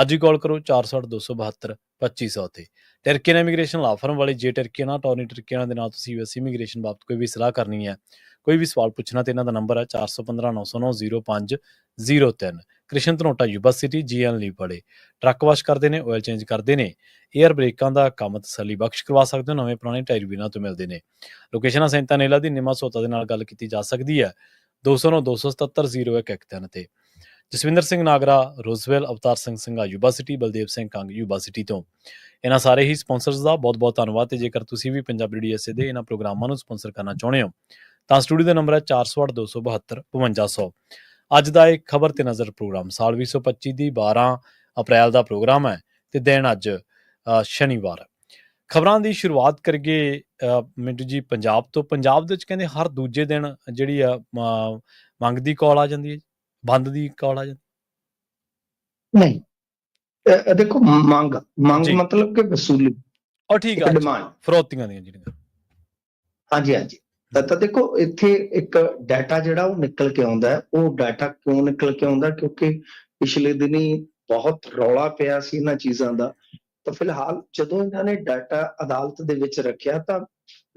ਅੱਜ ਹੀ ਕਾਲ ਕਰੋ 4827272500 ਤੇ। ਟਰਕੀਅਨ ਇਮੀਗ੍ਰੇਸ਼ਨ ਲਾ ਫਰਮ ਵਾਲੇ, ਜੇ ਟਰਕੀਅਨ ਟੌਰਨੀ ਟਰਕੀਅਨ ਦੇ ਨਾਲ ਤੁਸੀਂ ਯੂਐਸ ਇਮੀਗ੍ਰੇਸ਼ਨ ਬਾਬਤ ਕੋਈ ਵੀ ਸਲਾਹ ਕਰਨੀ ਹੈ, ਕੋਈ ਵੀ ਸਵਾਲ ਪੁੱਛਣਾ ਤੇ ਇਹਨਾਂ ਦਾ ਨੰਬਰ ਹੈ 4159090503 ਕ੍ਰਿਸ਼ਨ ਧਨੋਟਾ ਯੂਨੀਵਰਸਿਟੀ ਜੀਐਨ ਲਈ ਪੜੇ ਟਰੱਕ ਵਾਸ਼ ਕਰਦੇ ਨੇ ਆਇਲ ਚੇਂਜ ਕਰਦੇ ਨੇ। 에ਅਰ ਬ੍ਰੇਕਾਂ ਦਾ ਕੰਮ ਤਸੱਲੀ ਬਖਸ਼ ਕਰਵਾ ਸਕਦੇ ਹੋ, ਨਵੇਂ ਪੁਰਾਣੇ ਟਾਇਰ ਵੀ ਇਹਨਾਂ ਤੋਂ ਮਿਲਦੇ ਨੇ। ਲੋਕੇਸ਼ਨਾਂ ਸੈਂਤਾ ਨੇਲਾ ਦੀ, ਨਿਮਾ ਸੋਤਾ ਦੇ ਨਾਲ ਗੱਲ ਕੀਤੀ ਜਾ ਸਕਦੀ ਹੈ। 209 277 0113 ਤੇ। Jaswinder Singh Nagra Roswell Avtar Singh Singha university Baldev Singh Kang university ਤੋਂ। ਇਹਨਾਂ ਸਾਰੇ ਹੀ ਸਪਾਂਸਰਸ ਦਾ ਬਹੁਤ-ਬਹੁਤ ਧੰਨਵਾਦ ਤੇ ਜੇਕਰ ਤੁਸੀਂ ਵੀ ਪੰਜਾਬੀ ਡੀਐਸਏ ਦੇ ਇਹਨਾਂ ਪ੍ਰੋਗਰਾਮਾਂ ਨੂੰ ਸਪਾਂਸਰ ਕਰਨਾ ਚਾਹੁੰਦੇ ਹੋ ਤਾਂ ਸਟੂਡੀਓ ਦਾ ਨੰਬਰ ਹੈ 482272 5500 ਅੱਜ ਦਾ ਇੱਕ ਖਬਰ ਤੇ ਨਜ਼ਰ ਪ੍ਰੋਗਰਾਮ ਸਾਲ 2025 ਦੀ 12 ਅਪ੍ਰੈਲ ਦਾ ਪ੍ਰੋਗਰਾਮ ਹੈ ਤੇ ਦਿਨ ਅੱਜ ਸ਼ਨੀਵਾਰ। ਖਬਰਾਂ ਦੀ ਸ਼ੁਰੂਆਤ ਕਰੀਏ ਅ, ਮਿੰਟੂ ਜੀ ਪੰਜਾਬ ਤੋਂ। ਪੰਜਾਬ ਦੇ ਵਿੱਚ ਕਹਿੰਦੇ ਹਰ ਦੂਜੇ ਦਿਨ ਜਿਹੜੀ ਆ ਮੰਗ ਦੀ ਕਾਲ ਆ ਜਾਂਦੀ ਹੈ। ਬੰਦ ਦੀ ਕਾਲ ਆ ਜਾਂਦੀ? ਨਹੀਂ। ਦੇਖੋ ਮੰਗ ਮੰਗ। ਮਤਲਬ ਕਿ ਵਸੂਲੀ ਔਰ ਠੀਕ ਆ ਡਿਮਾਂਡ ਫਰੋਤੀਆਂ ਦੀਆਂ ਜਿਹੜੀਆਂ। ਹਾਂਜੀ ਹਾਂਜੀ। ਤਾਂ ਤਾਂ ਦੇਖੋ ਇੱਥੇ ਇੱਕ ਡਾਟਾ ਜਿਹੜਾ ਉਹ ਨਿਕਲ ਕੇ ਆਉਂਦਾ ਹੈ। ਉਹ ਡਾਟਾ ਕਿਉਂ ਨਿਕਲ ਕੇ ਆਉਂਦਾ? ਕਿਉਂਕਿ ਪਿਛਲੇ ਦਿਨੀ ਬਹੁਤ ਰੌਲਾ ਪਿਆ ਸੀ ਇਹਨਾਂ ਚੀਜ਼ਾਂ ਦਾ। ਤਾਂ ਫਿਲਹਾਲ ਜਦੋਂ ਇਹਨਾਂ ਨੇ ਡਾਟਾ ਅਦਾਲਤ ਦੇ ਵਿੱਚ ਰੱਖਿਆ ਤਾਂ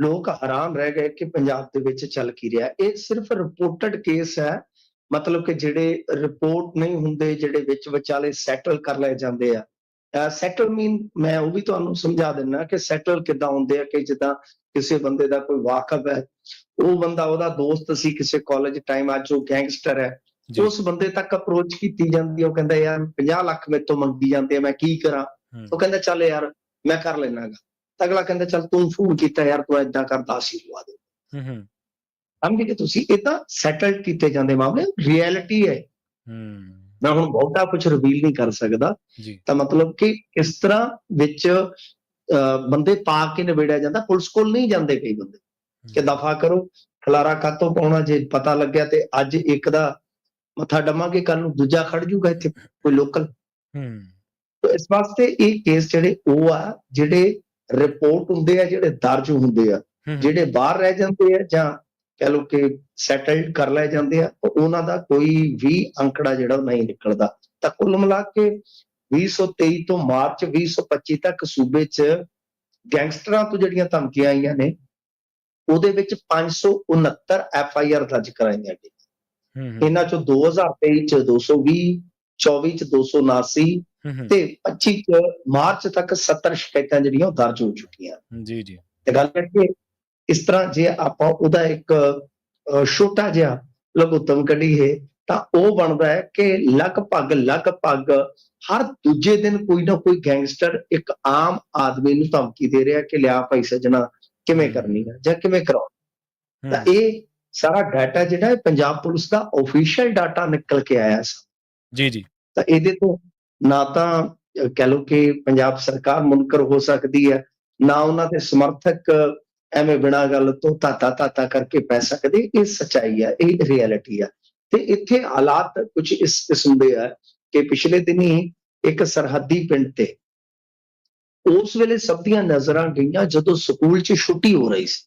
ਲੋਕ ਹੈਰਾਨ ਰਹਿ ਗਏ ਕਿ ਪੰਜਾਬ ਦੇ ਵਿੱਚ ਚੱਲ ਕੀ ਰਿਹਾ। ਇਹ ਸਿਰਫ ਰਿਪੋਰਟਡ ਕੇਸ ਹੈ। ਮਤਲਬ ਕਿ ਜਿਹੜੇ ਰਿਪੋਰਟ ਨਹੀਂ ਹੁੰਦੇ ਜਿਹੜੇ ਵਿੱਚ ਵਿਚਾਲੇ ਸੈਟਲ ਕਰ ਲਏ ਜਾਂਦੇ ਆ। ਸੈਟਲ ਮੀਨ ਮੈਂ ਉਹ ਵੀ ਤੁਹਾਨੂੰ ਸਮਝਾ ਦਿੰਨਾ ਕਿ ਸੈਟਲ ਕਿੱਦਾਂ ਹੁੰਦੇ ਆ ਕਿ ਜਿੱਦਾਂ ਕਿਸੇ ਬੰਦੇ ਦਾ ਕੋਈ ਵਾਕਫ ਹੈ ਉਹ ਬੰਦਾ ਉਹਦਾ ਦੋਸਤ ਸੀ ਕਿਸੇ ਕਾਲਜ ਟਾਈਮ ਅੱਜ ਉਹ ਗੈਂਗਸਟਰ ਹੈ। ਉਸ ਬੰਦੇ ਤੱਕ ਅਪਰੋਚ ਕੀਤੀ ਜਾਂਦੀ ਹੈ ਉਹ ਕਹਿੰਦਾ ਯਾਰ 50 ਲੱਖ ਮੇਰੇ ਤੋਂ ਮੰਗੀ ਜਾਂਦੇ ਆ ਮੈਂ ਕੀ ਕਰਾਂ। ਉਹ ਕਹਿੰਦਾ ਚੱਲ ਯਾਰ ਮੈਂ ਕਰ ਲੈਣਾਗਾ ਅਗਲਾ ਕਹਿੰਦਾ ਚੱਲ ਤੂੰ ਫੋਨ ਕੀਤਾ ਯਾਰ ਤੂੰ ਏਦਾਂ ਕਰ 10 ਹੀ ਲਵਾ ਦੇ। ਹੂੰ ਹੂੰ। ਸਮਝ ਗਏ ਤੁਸੀਂ ਇਹ ਤਾਂ ਸੈਟਲ ਕੀਤੇ ਜਾਂਦੇ ਮਾਮਲੇ ਰਿਐਲਿਟੀ ਹੈ। ਹੂੰ। ਮੈਂ ਹੁਣ ਬਹੁਤਾ ਕੁਝ ਰਿਵੀਲ ਨਹੀਂ ਕਰ ਸਕਦਾ। ਤਾਂ ਮਤਲਬ ਕਿ ਇਸ ਤਰ੍ਹਾਂ ਵਿੱਚ ਬੰਦੇ ਪਾ ਕੇ ਨਿਬੇੜਿਆ ਜਾਂਦਾ? ਪੁਲਿਸ ਕੋਲ ਨਹੀਂ ਜਾਂਦੇ ਕਈ ਬੰਦੇ। ਕਿ ਦਫਾ ਕਰੋ ਖਲਾਰਾ ਕਾਤੋਂ ਪਾਉਣਾ ਜੇ ਪਤਾ ਲੱਗਿਆ ਤੇ ਅੱਜ ਇੱਕ ਦਾ ਮੱਥਾ ਡਮਾਂਗੇ ਕੱਲ ਨੂੰ ਦੂਜਾ ਖੜ ਜੂਗਾ ਇੱਥੇ ਕੋਈ ਲੋਕਲ ਹੂੰ। ਤੋ ਇਸ ਵਾਸਤੇ ਇਹ ਕੇਸ ਜਿਹੜੇ ਉਹ ਆ ਜਿਹੜੇ ਰਿਪੋਰਟ ਹੁੰਦੇ ਆ ਜਿਹੜੇ ਦਰਜ ਹੁੰਦੇ ਆ ਜਿਹੜੇ ਬਾਹਰ ਰਹਿ ਜਾਂਦੇ ਆ ਜਾਂ ਕਹ ਲਓ ਕਿ ਸੈਟਲਡ ਕਰ ਲਏ ਜਾਂਦੇ ਆ ਉਹਨਾਂ ਦਾ ਕੋਈ ਵੀ ਅੰਕੜਾ ਜਿਹੜਾ ਨਹੀਂ ਨਿਕਲਦਾ। ਤਾਂ ਕੁੱਲ ਮਿਲਾ ਕੇ 2023 ਤੋਂ ਮਾਰਚ 2025 ਤੱਕ ਸੂਬੇ 'ਚ ਗੈਂਗਸਟਰਾਂ ਤੋਂ ਜਿਹੜੀਆਂ ਧਮਕੀਆਂ ਆਈਆਂ ਨੇ ਉਹਦੇ ਵਿੱਚ 569 ਐਫ ਆਈ ਆਰ ਦਰਜ ਕਰਾਈਆਂ ਗਈਆਂ। ਹੂੰ ਇਹਨਾਂ ਚੋਂ 2023 ਚ 220 24 ਚ 279 ਹੂੰ ਤੇ 25 ਚ ਮਾਰਚ ਤੱਕ 70 ਸ਼ਿਕਾਇਤਾਂ ਜਿਹੜੀਆਂ ਦਰਜ ਹੋ ਚੁੱਕੀਆਂ। ਜੀ ਜੀ। ਤੇ ਗੱਲ ਕਰਕੇ ਇਸ ਤਰ੍ਹਾਂ ਜੇ ਆਪਾਂ ਉਹਦਾ ਇੱਕ ਛੋਟਾ ਜਿਹਾ ਲਘੁੱਤਮ ਕੱਢੀਏ ਤਾਂ ਉਹ ਬਣਦਾ ਹੈ ਕਿ ਲਗਭਗ ਲਗਭਗ ਹਰ ਦੂਜੇ ਦਿਨ ਕੋਈ ਨਾ ਕੋਈ ਗੈਂਗਸਟਰ ਇੱਕ ਆਮ ਆਦਮੀ ਨੂੰ ਧਮਕੀ ਦੇ ਰਿਹਾ ਕਿ ਲਿਆ ਭਾਈ ਸੱਜਣਾ ਕਿਵੇਂ ਕਰਨੀ ਹੈ ਜਾਂ ਕਿਵੇਂ ਕਰਾਉਣੀ ਤਾਂ ਇਹ ਸਾਰਾ ਡਾਟਾ ਜਿਹੜਾ ਹੈ ਪੰਜਾਬ ਪੁਲਿਸ ਦਾ ਅਫੀਸ਼ੀਅਲ ਡਾਟਾ ਨਿਕਲ ਕੇ ਆਇਆ ਸੀ। ਜੀ ਜੀ। ਤਾਂ ਇਹਦੇ ਤੋਂ ਨਾ ਤਾਂ ਕਹਿ ਲਓ ਕਿ ਪੰਜਾਬ ਸਰਕਾਰ ਮੁਨਕਰ ਹੋ ਸਕਦੀ ਹੈ ਨਾ ਉਹਨਾਂ ਦੇ ਸਮਰਥਕ ਐਵੇਂ ਬਿਨਾਂ ਗੱਲ ਤੋਂ ਤਾਤਾ ਤਾਤਾ ਕਰਕੇ ਪੈ ਸਕਦੇ ਇਹ ਸਚਾਈ ਹੈ ਇਹ ਰਿਐਲਿਟੀ ਹੈ ਤੇ ਇੱਥੇ ਹਾਲਾਤ ਕੁਝ ਇਸ ਕਿਸਮ ਦੇ ਆ ਕਿ ਪਿਛਲੇ ਦਿਨੀ ਇੱਕ ਸਰਹੱਦੀ ਪਿੰਡ ਤੇ ਉਸ ਵੇਲੇ ਸਭ ਦੀਆਂ ਨਜ਼ਰਾਂ ਗਈਆਂ ਜਦੋਂ ਸਕੂਲ 'ਚ ਛੁੱਟੀ ਹੋ ਰਹੀ ਸੀ।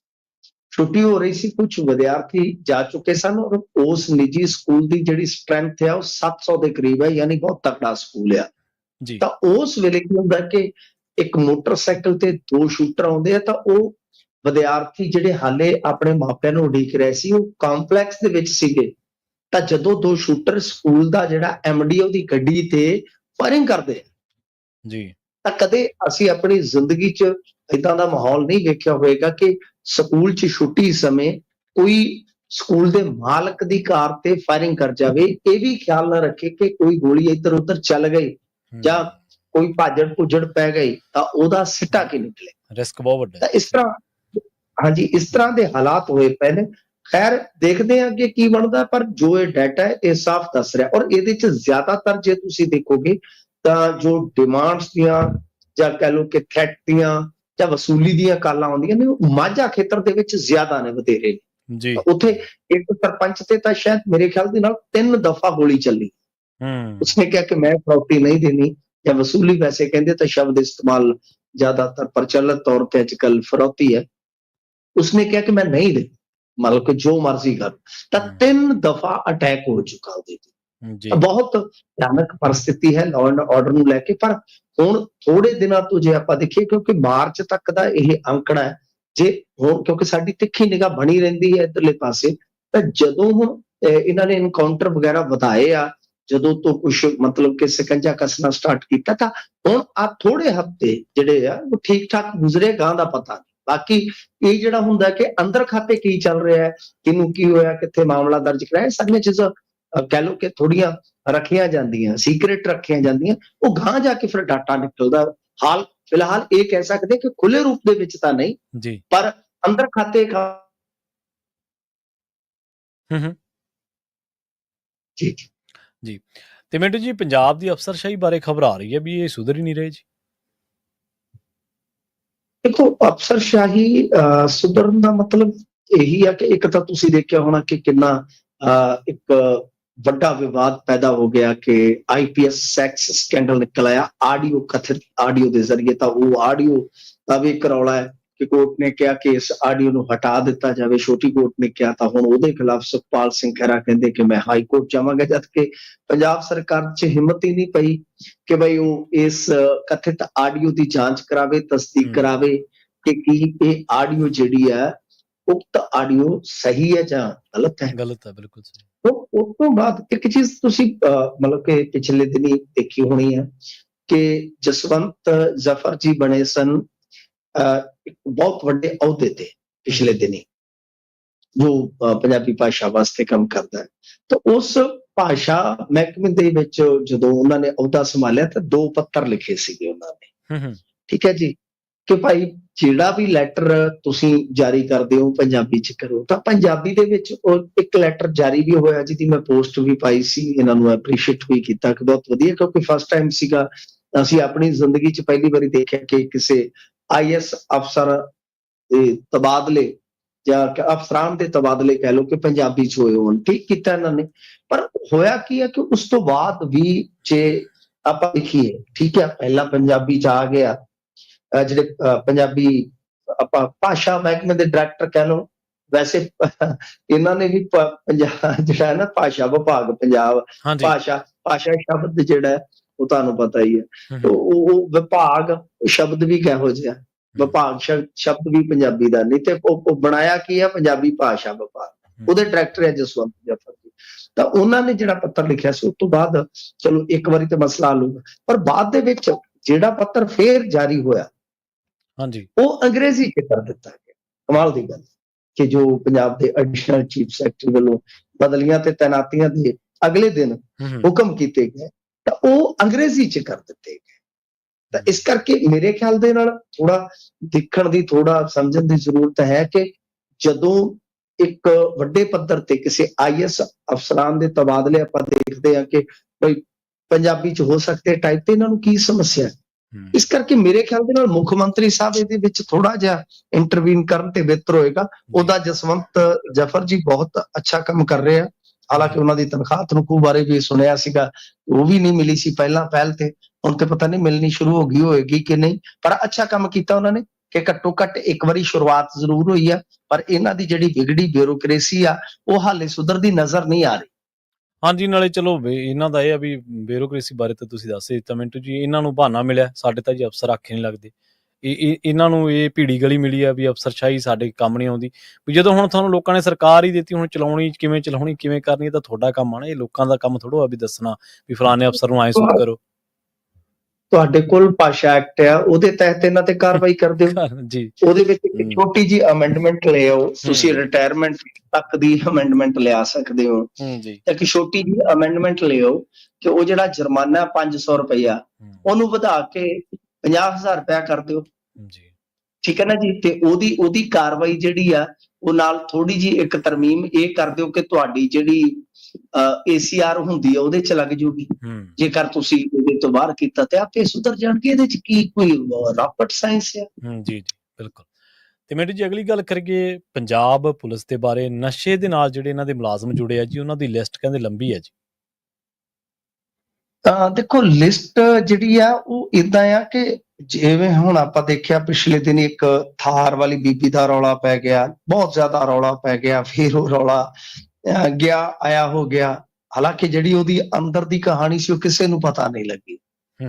ਛੁੱਟੀ ਹੋ ਰਹੀ ਸੀ ਕੁਝ ਵਿਦਿਆਰਥੀ ਜਾ ਚੁੱਕੇ ਸਨ ਔਰ ਉਸ ਨਿੱਜੀ ਸਕੂਲ ਦੀ ਜਿਹੜੀ ਸਟਰੈਂਥ ਹੈ ਉਹ 700 ਦੇ ਕਰੀਬ ਹੈ ਯਾਨੀ ਬਹੁਤ ਤਕੜਾ ਸਕੂਲ ਆ। ਜੀ। ਤਾਂ ਉਸ ਵੇਲੇ ਕੀ ਹੁੰਦਾ ਕਿ ਇੱਕ ਮੋਟਰਸਾਈਕਲ ਤੇ ਦੋ ਸ਼ੂਟਰ ਆਉਂਦੇ ਆ ਤਾਂ ਉਹ ਵਿਦਿਆਰਥੀ ਜਿਹੜੇ ਹਾਲੇ ਆਪਣੇ ਮਾਪਿਆਂ ਨੂੰ ਉਡੀਕ ਰਹੇ ਸੀ ਉਹ ਕੰਪਲੈਕਸ ਦੇ ਵਿੱਚ ਸੀਗੇ। ਤਾਂ ਜਦੋਂ ਦੋ ਸ਼ੂਟਰ ਸਕੂਲ ਦਾ ਜਿਹੜਾ ਐਮਡੀਓ ਦੀ ਗੱਡੀ ਤੇ ਫਾਇਰਿੰਗ ਕਰਦੇ ਜੀ। ਤਾਂ ਕਦੇ ਅਸੀਂ ਆਪਣੀ ਜ਼ਿੰਦਗੀ 'ਚ ਇਦਾਂ ਦਾ ਮਾਹੌਲ ਨਹੀਂ ਵੇਖਿਆ ਹੋਵੇਗਾ ਕਿ ਸਕੂਲ 'ਚ ਛੁੱਟੀ ਸਮੇਂ ਕੋਈ ਸਕੂਲ ਦੇ ਮਾਲਕ ਦੀ ਕਾਰ ਤੇ ਫਾਇਰਿੰਗ ਕਰ ਜਾਵੇ। ਇਹ ਵੀ ਖਿਆਲ ਨਾ ਰੱਖੇ ਕਿ ਕੋਈ ਗੋਲੀ ਇੱਧਰ ਉੱਧਰ ਚੱਲ ਗਈ। ਜਾਂ ਕੋਈ ਭਾਜੜ ਭੁਜੜ ਪੈ ਗਈ ਤਾਂ ਉਹਦਾ ਸਿੱਟਾ ਕੀ ਨਿਕਲੇ। ਰਿਸਕ ਬਹੁਤ ਵੱਡਾ ਤਾਂ ਹੈ ਇਸ ਤਰ੍ਹਾਂ ਹਾਂਜੀ ਇਸ ਤਰ੍ਹਾਂ ਦੇ ਹਾਲਾਤ ਹੋਏ ਪਏ ਨੇ। ਖੈਰ ਦੇਖਦੇ ਹਾਂ ਕਿ ਕੀ ਬਣਦਾ ਪਰ ਜੋ ਇਹ ਡਾਟਾ ਹੈ ਇਹ ਸਾਫ਼ ਦੱਸ ਰਿਹਾ। ਔਰ ਇਹਦੇ ਚ ਜ਼ਿਆਦਾਤਰ ਜੇ ਤੁਸੀਂ ਦੇਖੋਗੇ ਤਾਂ ਜੋ ਡਿਮਾਂਡਸ ਦੀਆਂ ਜਾਂ ਕਹ ਲਓ ਕਿ ਥ੍ਰੈਟ ਦੀਆਂ ਜਾਂ ਵਸੂਲੀ ਦੀਆਂ ਕਾਲਾਂ ਆਉਂਦੀਆਂ ਨੇ ਉਹ ਮਾਝਾ ਖੇਤਰ ਦੇ ਵਿੱਚ ਜ਼ਿਆਦਾ ਨੇ ਵਧੇਰੇ। ਜੀ। ਉੱਥੇ ਇੱਕ ਸਰਪੰਚ ਤੇ ਤਾਂ ਸ਼ਾਇਦ ਮੇਰੇ ਖਿਆਲ ਦੇ ਨਾਲ ਤਿੰਨ ਦਫਾ ਗੋਲੀ ਚੱਲੀ। ਹੂੰ। ਉਸਨੇ ਕਿਹਾ ਕਿ ਮੈਂ ਫਰੌਤੀ ਨਹੀਂ ਦੇਣੀ ਜਾਂ ਵਸੂਲੀ ਵੈਸੇ ਕਹਿੰਦੇ ਤਾਂ ਸ਼ਬਦ ਇਸਤੇਮਾਲ ਜ਼ਿਆਦਾਤਰ ਪ੍ਰਚਲਿਤ ਤੌਰ ਤੇ ਅੱਜਕੱਲ ਫਰੌਤੀ ਹੈ। ਉਸਨੇ ਕਿਹਾ ਕਿ ਮੈਂ ਨਹੀਂ ਦੇ ਮਤਲਬ ਕਿ ਜੋ ਮਰਜ਼ੀ ਕਰ। ਤਾਂ ਹਮ। ਤਿੰਨ ਦਫਾ ਅਟੈਕ ਹੋ ਚੁੱਕਾ ਉਹਦੇ ਤੇ। ਬਹੁਤ ਭਿਆਨਕ ਪਰਿਸਥਿਤੀ ਹੈ ਲਾਅ ਐਂਡ ਆਰਡਰ ਨੂੰ ਲੈ ਕੇ ਪਰ ਹੁਣ ਥੋੜੇ ਦਿਨਾਂ ਤੋਂ ਜੇ ਆਪਾਂ ਦੇਖੀਏ ਕਿਉਂਕਿ ਮਾਰਚ ਤੱਕ ਦਾ ਇਹ ਅੰਕੜਾ ਹੈ ਜੇ ਹੁਣ ਕਿਉਂਕਿ ਸਾਡੀ ਤਿੱਖੀ ਨਿਗਾਹ ਬਣੀ ਰਹਿੰਦੀ ਹੈ ਇਧਰਲੇ ਪਾਸੇ ਤਾਂ ਜਦੋਂ ਹੁਣ ਇਹਨਾਂ ਨੇ ਐਨਕਾਊਂਟਰ ਵਗੈਰਾ ਵਧਾਏ ਆ ਜਦੋਂ ਤੋਂ ਕੁਝ ਮਤਲਬ ਕਿ ਸਕੰਜਾ ਕੱਸਣਾ ਸਟਾਰਟ ਕੀਤਾ ਤਾਂ ਹੁਣ ਆ ਥੋੜੇ ਹਫ਼ਤੇ ਜਿਹੜੇ ਆ ਉਹ ਠੀਕ ਠਾਕ ਗੁਜ਼ਰੇ ਗਾਂ ਦਾ ਪਤਾ ਬਾਕੀ ਇਹ ਜਿਹੜਾ ਹੁੰਦਾ ਕਿ ਅੰਦਰ ਖਾਤੇ ਕੀ ਚੱਲ ਰਿਹਾ ਹੈ ਕਿਹਨੂੰ ਕੀ ਹੋਇਆ ਕਿੱਥੇ ਮਾਮਲਾ ਦਰਜ ਕਰਾਇਆ ਸਾਰੀਆਂ ਚੀਜ਼ਾਂ ਕਹਿ ਲਓ ਕਿ ਥੋੜੀਆਂ ਰੱਖੀਆਂ ਜਾਂਦੀਆਂ ਸੀਕ੍ਰੀਟ ਰੱਖੀਆਂ ਜਾਂਦੀਆਂ ਉਹ ਗਾਂ ਜਾ ਕੇ ਫਿਰ ਡਾਟਾ ਨਿਕਲਦਾ। ਹਾਲ ਫਿਲਹਾਲ ਇਹ ਕਹਿ ਸਕਦੇ ਕਿ ਖੁੱਲੇ ਰੂਪ ਦੇ ਵਿੱਚ ਤਾਂ ਨਹੀਂ ਜੀ। ਪਰ ਅੰਦਰ ਖਾਤੇ ਖਾ ਹੂੰ ਹੂੰ। ਜੀ। ਤੇ ਮਿੰਟੂ ਜੀ ਪੰਜਾਬ ਦੀ ਅਫਸਰਸ਼ਾਹੀ ਬਾਰੇ ਖਬਰ ਆ ਰਹੀ ਹੈ ਵੀ ਇਹ ਸੁਧਰ ਹੀ ਨਹੀਂ ਰਹੇ ਜੀ। ਦੇਖੋ ਅਫਸਰਸ਼ਾਹੀ ਅਹ, ਸੁਧਰਨ ਦਾ ਮਤਲਬ ਇਹੀ ਆ ਕਿ ਇੱਕ ਤਾਂ ਤੁਸੀਂ ਦੇਖਿਆ ਹੋਣਾ ਕਿ ਕਿੰਨਾ ਅਹ, ਇੱਕ ਵੱਡਾ ਵਿਵਾਦ ਪੈਦਾ ਹੋ ਗਿਆ ਕਿ ਆਈਪੀਐਸ ਸੈਕਸ ਸਕੈਂਡਲ ਨਿਕਲ ਆਇਆ। ਆਡੀਓ ਕਥਿਤ ਆਡੀਓ ਦੇ ਜ਼ਰੀਏ ਤਾਂ ਉਹ ਆਡੀਓ ਦਾ ਵੀ ਇੱਕ ਰੌਲਾ ਹੈ। ਕਿ ਕੋਰਟ ਨੇ ਕਿਹਾ ਕਿ ਇਸ ਆਡੀਓ ਨੂੰ ਹਟਾ ਦਿੱਤਾ ਜਾਵੇ। ਛੋਟੀ ਕੋਰਟ ਨੇ ਕਿਹਾ ਤਾਂ ਹੁਣ ਉਹਦੇ ਖਿਲਾਫ ਸੁਖਪਾਲ ਸਿੰਘ ਖਹਿਰਾ ਕਹਿੰਦੇ ਕਿ ਮੈਂ ਹਾਈ ਕੋਰਟ ਜਾਵਾਂਗਾ ਜਦ ਕਿ ਪੰਜਾਬ ਸਰਕਾਰ 'ਚ ਹਿੰਮਤ ਹੀ ਨਹੀਂ ਪਈ ਕਿ ਭਈ ਉਹ ਇਸ ਕਥਿਤ ਆਡੀਓ ਦੀ ਜਾਂਚ ਕਰਾਵੇ ਤਸਦੀਕ। ਕਰਾਵੇ ਕਿ ਕੀ ਇਹ ਆਡੀਓ ਜਿਹੜੀ ਹੈ ਉਕਤ ਆਡੀਓ ਸਹੀ ਹੈ ਜਾਂ ਗਲਤ ਹੈ? ਗਲਤ ਹੈ ਬਿਲਕੁਲ ਸਹੀ। ਉਹ ਉਸ ਤੋਂ ਬਾਅਦ ਇੱਕ ਚੀਜ਼ ਤੁਸੀਂ ਮਤਲਬ ਕਿ ਪਿਛਲੇ ਦਿਨੀ ਦੇਖੀ ਹੋਣੀ ਹੈ ਕਿ ਜਸਵੰਤ ਜ਼ਫਰ ਜੀ ਬਣੇ ਸਨ ਬਹੁਤ ਵੱਡੇ ਅਹੁਦੇ ਤੇ ਪਿਛਲੇ ਦਿਨੀ ਜੋ ਪੰਜਾਬੀ ਭਾਸ਼ਾ ਵਾਸਤੇ ਕੰਮ ਕਰਦਾ ਹੈ। ਤਾਂ ਉਸ ਭਾਸ਼ਾ ਮਹਿਕਮੇ ਦੇ ਵਿੱਚ ਜਦੋਂ ਉਹਨਾਂ ਨੇ ਅਹੁਦਾ ਸੰਭਾਲਿਆ ਤਾਂ ਦੋ ਪੱਤਰ ਲਿਖੇ ਸੀਗੇ ਉਹਨਾਂ ਨੇ। ਠੀਕ ਹੈ ਜੀ? ਕਿ ਭਾਈ ਜਿਹੜਾ ਵੀ ਲੈਟਰ ਤੁਸੀਂ ਜਾਰੀ ਕਰਦੇ ਹੋ ਪੰਜਾਬੀ ਚ ਕਰੋ ਤਾਂ ਪੰਜਾਬੀ ਦੇ ਵਿੱਚ ਉਹ ਇੱਕ ਲੈਟਰ ਜਾਰੀ ਵੀ ਹੋਇਆ ਜਿਹਦੀ ਮੈਂ ਪੋਸਟ ਵੀ ਪਾਈ ਸੀ ਇਹਨਾਂ ਨੂੰ ਐਪਰੀਸ਼ੀਏਟ ਵੀ ਕੀਤਾ ਕਿ ਬਹੁਤ ਵਧੀਆ ਕਿਉਂਕਿ ਫਸਟ ਟਾਈਮ ਸੀਗਾ। ਅਸੀਂ ਆਪਣੀ ਜ਼ਿੰਦਗੀ ਚ ਪਹਿਲੀ ਵਾਰੀ ਦੇਖਿਆ ਕਿ ਕਿਸੇ ਆਈਐਸ ਅਫਸਰ ਦੇ ਤਬਾਦਲੇ ਜਾਂ ਕਿ ਅਫਸਰਾਂ ਦੇ ਤਬਾਦਲੇ ਕਹਿ ਲਓ ਕਿ ਪੰਜਾਬੀ ਚ ਹੋਏ ਹੋਣ ਠੀਕ ਕੀਤਾ ਇਹਨਾਂ ਨੇ। ਪਰ ਹੋਇਆ ਕੀ ਹੈ ਕਿ ਉਸ ਤੋਂ ਬਾਅਦ ਵੀ ਜੇ ਆਪਾਂ ਦੇਖੀਏ ਠੀਕ ਹੈ ਪਹਿਲਾਂ ਪੰਜਾਬੀ ਚ ਆ ਗਿਆ ਜਿਹੜੇ ਪੰਜਾਬੀ ਆਪਾਂ ਭਾਸ਼ਾ ਮਹਿਕਮੇ ਦੇ ਡਾਇਰੈਕਟਰ ਕਹਿ ਲਓ ਵੈਸੇ ਇਹਨਾਂ ਨੇ ਵੀ ਪੰਜਾਬ ਜਿਹੜਾ ਹੈ ਨਾ ਭਾਸ਼ਾ ਵਿਭਾਗ ਪੰਜਾਬ ਭਾਸ਼ਾ ਭਾਸ਼ਾ ਸ਼ਬਦ ਜਿਹੜਾ ਹੈ, ਉਹ ਤੁਹਾਨੂੰ ਪਤਾ ਹੀ ਹੈ। ਤੇ ਉਹ ਉਹ ਵਿਭਾਗ ਸ਼ਬਦ ਵੀ ਕਿਹੋ ਜਿਹਾ। ਵਿਭਾਗ ਸ਼ਬ- ਸ਼ਬਦ ਵੀ ਪੰਜਾਬੀ ਦਾ। ਨਹੀਂ ਤੇ ਉਹ ਬਣਾਇਆ ਕੀ ਹੈ? ਪੰਜਾਬੀ ਭਾਸ਼ਾ ਵਿਭਾਗ। ਉਹਦੇ ਡਾਇਰੈਕਟਰ ਹੈ ਜਸਵੰਤ ਜਫਰ ਜੀ। ਤਾਂ ਉਹਨਾਂ ਨੇ ਜਿਹੜਾ ਪੱਤਰ ਲਿਖਿਆ ਸੀ ਉਸ ਤੋਂ ਬਾਅਦ ਚਲੋ ਇੱਕ ਵਾਰੀ ਤੇ ਮਸਲਾ ਹੋਊਗਾ। ਪਰ ਬਾਅਦ ਦੇ ਵਿੱਚ ਜਿਹੜਾ ਪੱਤਰ ਫੇਰ ਜਾਰੀ ਹੋਇਆ ਹਾਂਜੀ। ਉਹ ਅੰਗਰੇਜ਼ੀ ਚ ਕਰ ਦਿੱਤਾ ਗਿਆ। ਕਮਾਲ ਦੀ ਗੱਲ ਕਿ ਜੋ ਪੰਜਾਬ ਦੇ ਐਡੀਸ਼ਨਲ ਚੀਫ ਸੈਕਟਰੀ ਵੱਲੋਂ ਬਦਲੀਆਂ ਤੇ ਤੈਨਾਤੀਆਂ ਦੇ ਅਗਲੇ ਦਿਨ ਹੁਕਮ ਕੀਤੇ ਗਏ। ਤਾਂ ਉਹ ਅੰਗਰੇਜ਼ੀ ਚ ਕਰ ਦਿੱਤੇ ਗਏ। ਤਾਂ ਇਸ ਕਰਕੇ ਮੇਰੇ ਖਿਆਲ ਦੇ ਨਾਲ ਥੋੜਾ ਦੇਖਣ ਦੀ ਥੋੜਾ ਸਮਝਣ ਦੀ ਜ਼ਰੂਰਤ ਹੈ ਕਿ ਜਦੋਂ ਇੱਕ ਵੱਡੇ ਪੱਧਰ ਤੇ ਕਿਸੇ ਆਈਐਸ ਅਫਸਰਾਂ ਦੇ ਤਬਾਦਲੇ ਆਪਾਂ ਦੇਖਦੇ ਹਾਂ ਕਿ ਕੋਈ ਪੰਜਾਬੀ ਚ ਹੋ ਸਕਦੇ ਟਾਈਪ ਤੇ ਇਹਨਾਂ ਨੂੰ ਕੀ ਸਮੱਸਿਆ ਹੂੰ, ਇਸ ਕਰਕੇ ਮੇਰੇ ਖਿਆਲ ਦੇ ਨਾਲ ਮੁੱਖ ਮੰਤਰੀ ਸਾਹਿਬ ਇਹਦੇ ਵਿੱਚ ਥੋੜਾ ਜਿਹਾ ਇੰਟਰਵੀਨ ਕਰਨ ਤੇ ਬਿਹਤਰ ਹੋਏਗਾ। ਉਹਦਾ ਜਸਵੰਤ ਜਫਰ ਜੀ ਬਹੁਤ ਅੱਛਾ ਕੰਮ ਕਰ ਰਹੇ। ਆ ਹਾਲਾਂਕਿ ਉਹਨਾਂ ਦੀ ਤਨਖਾਹ ਤਨਖੂ ਬਾਰੇ ਵੀ ਸੁਣਿਆ ਸੀਗਾ, ਉਹ ਵੀ ਨਹੀਂ ਮਿਲੀ ਸੀ ਪਹਿਲਾਂ ਪਹਿਲ ਤੇ। ਹੁਣ ਤੇ ਪਤਾ ਨਹੀਂ ਮਿਲਣੀ ਸ਼ੁਰੂ ਹੋ ਗਈ ਹੋਏਗੀ ਕਿ ਨਹੀਂ। ਪਰ ਅੱਛਾ ਕੰਮ ਕੀਤਾ ਉਹਨਾਂ ਨੇ ਕਿ ਘੱਟੋ ਘੱਟ ਇੱਕ ਵਾਰੀ ਸ਼ੁਰੂਆਤ ਜ਼ਰੂਰ ਹੋਈ ਆ, ਪਰ ਇਹਨਾਂ ਦੀ ਜਿਹੜੀ ਵਿਗੜੀ ਬਿਊਰੋਕ੍ਰੇਸੀ ਆ, ਉਹ ਹਾਲੇ ਸੁਧਰਦੀ ਨਜ਼ਰ ਨਹੀਂ ਆ ਰਹੀ। ਹਾਂਜੀ, ਨਾਲੇ ਚਲੋ ਇਹਨਾਂ ਦਾ ਇਹ ਆ ਵੀ ਬਿਊਰੋਕ੍ਰੇਸੀ ਬਾਰੇ ਤਾਂ ਤੁਸੀਂ ਦੱਸ ਹੀ ਮਿੰਟੂ ਜੀ, ਇਹਨਾਂ ਨੂੰ ਬਹਾਨਾ ਮਿਲਿਆ। ਸਾਡੇ ਤਾਂ ਜੀ ਅਫਸਰ ਆਖੇ ਨਹੀਂ ਲੱਗਦੇ। ਇਹ ਇਹ- ਇਹਨਾਂ ਨੂੰ ਇਹ ਭੀੜੀ ਗਲੀ ਮਿਲੀ ਆ ਵੀ ਅਫਸਰਸ਼ਾਹੀ ਸਾਡੇ ਕੰਮ ਨਹੀਂ ਆਉਂਦੀ। ਵੀ ਜਦੋਂ ਹੁਣ ਤੁਹਾਨੂੰ ਲੋਕਾਂ ਨੇ ਸਰਕਾਰ ਹੀ ਦਿੱਤੀ ਹੁਣ ਚਲਾਉਣੀ ਕਿਵੇਂ ਚਲਾਉਣੀ ਕਿਵੇਂ ਕਰਨੀ ਇਹ ਤਾਂ ਤੁਹਾਡਾ ਕੰਮ ਆ ਨਾ ਇਹ ਲੋਕਾਂ ਦਾ ਕੰਮ ਥੋੜੋ ਆ ਵੀ ਦੱਸਣਾ ਵੀ ਫਲਾਣੇ ਅਫਸਰ ਨੂੰ ਐਂ ਸੁਧ ਕਰੋ। ਤੁਹਾਡੇ ਕੋਲ ਭਾਸ਼ਾ ਐਕਟ ਆ ਉਹਦੇ ਤਹਿਤ ਇਹਨਾਂ ਤੇ ਕਾਰਵਾਈ ਕਰਦੇ ਹੋ ਜੀ। ਉਹਦੇ ਵਿੱਚ ਇੱਕ। ਛੋਟੀ ਜੀ ਅਮੈਂਡਮੈਂਟ ਲੈ ਆਓ। ਤੁਸੀਂ। ਰਿਟਾਇਰਮੈਂਟ ਤੱਕ ਦੀ ਅਮੈਂਡਮੈਂਟ ਲਿਆ ਸਕਦੇ ਹੋ। ਜੀ। ਇੱਕ ਛੋਟੀ ਜੀ ਅਮੈਂਡਮੈਂਟ ਲੈ ਆਓ ਕਿ ਉਹ ਜਿਹੜਾ ਜੁਰਮਾਨਾ 500 ਰੁਪਇਆ ਉਹਨੂੰ ਵਧਾ ਕੇ 50000 ਰੁਪਇਆ ਕਰ ਦਿਓ। ਜੀ। ਠੀਕ ਹੈ ਨਾ ਜੀ? ਤੇ ਉਹਦੀ ਉਹਦੀ ਕਾਰਵਾਈ ਜਿਹੜੀ ਆ ਉਹ ਨਾਲ ਥੋੜੀ ਜੀ ਇੱਕ ਤਰਮੀਮ ਇਹ ਕਰ ਦਿਓ ਕਿ ਤੁਹਾਡੀ ਜਿਹੜੀ ਏਸੀਆਰ ਹੁੰਦੀ ਆ ਉਹਦੇ ਚ ਲੱਗ ਜੂਗੀ। ਜੇਕਰ ਤੁਸੀਂ ਇਹਦੇ ਤੋਂ ਬਾਹਰ ਕੀਤਾ ਤੇ ਆਪੇ ਸੁਧਰ ਜਾਣਗੇ ਇਹਦੇ ਚ ਕੀ ਕੋਈ ਰਾਕਟ ਸਾਇੰਸ ਆ? ਜੀ ਜੀ ਬਿਲਕੁਲ। ਤੇ ਮੈਡਮ ਜੀ ਅਗਲੀ ਗੱਲ ਕਰੀਏ ਪੰਜਾਬ ਪੁਲਿਸ ਦੇ ਬਾਰੇ। ਨਸ਼ੇ ਦੇ ਨਾਲ ਜਿਹੜੇ ਇਹਨਾਂ ਦੇ ਮੁਲਾਜ਼ਮ ਜੁੜੇ ਆ ਜੀ ਉਹਨਾਂ ਦੀ ਲਿਸਟ ਕਹਿੰਦੇ ਲੰਬੀ ਹੈ ਜੀ। ਤਾਂ ਦੇਖੋ ਲਿਸਟ ਜਿਹੜੀ ਆ ਉਹ ਇਦਾਂ ਆ ਕਿ ਜਿਵੇਂ ਹੁਣ ਆਪਾਂ ਦੇਖਿਆ ਪਿਛਲੇ ਦਿਨ ਇੱਕ ਥਾਰ ਵਾਲੀ ਬੀਬੀ ਦਾ ਰੌਲਾ ਪੈ ਗਿਆ ਬਹੁਤ ਜ਼ਿਆਦਾ ਰੌਲਾ ਪੈ ਗਿਆ ਫਿਰ ਉਹ ਰੌਲਾ ਗਿਆ ਆਇਆ ਹੋ ਗਿਆ। ਹਾਲਾਂਕਿ ਜਿਹੜੀ ਉਹਦੀ ਅੰਦਰ ਦੀ ਕਹਾਣੀ ਸੀ ਉਹ ਕਿਸੇ ਨੂੰ ਪਤਾ ਨਹੀਂ ਲੱਗੀ।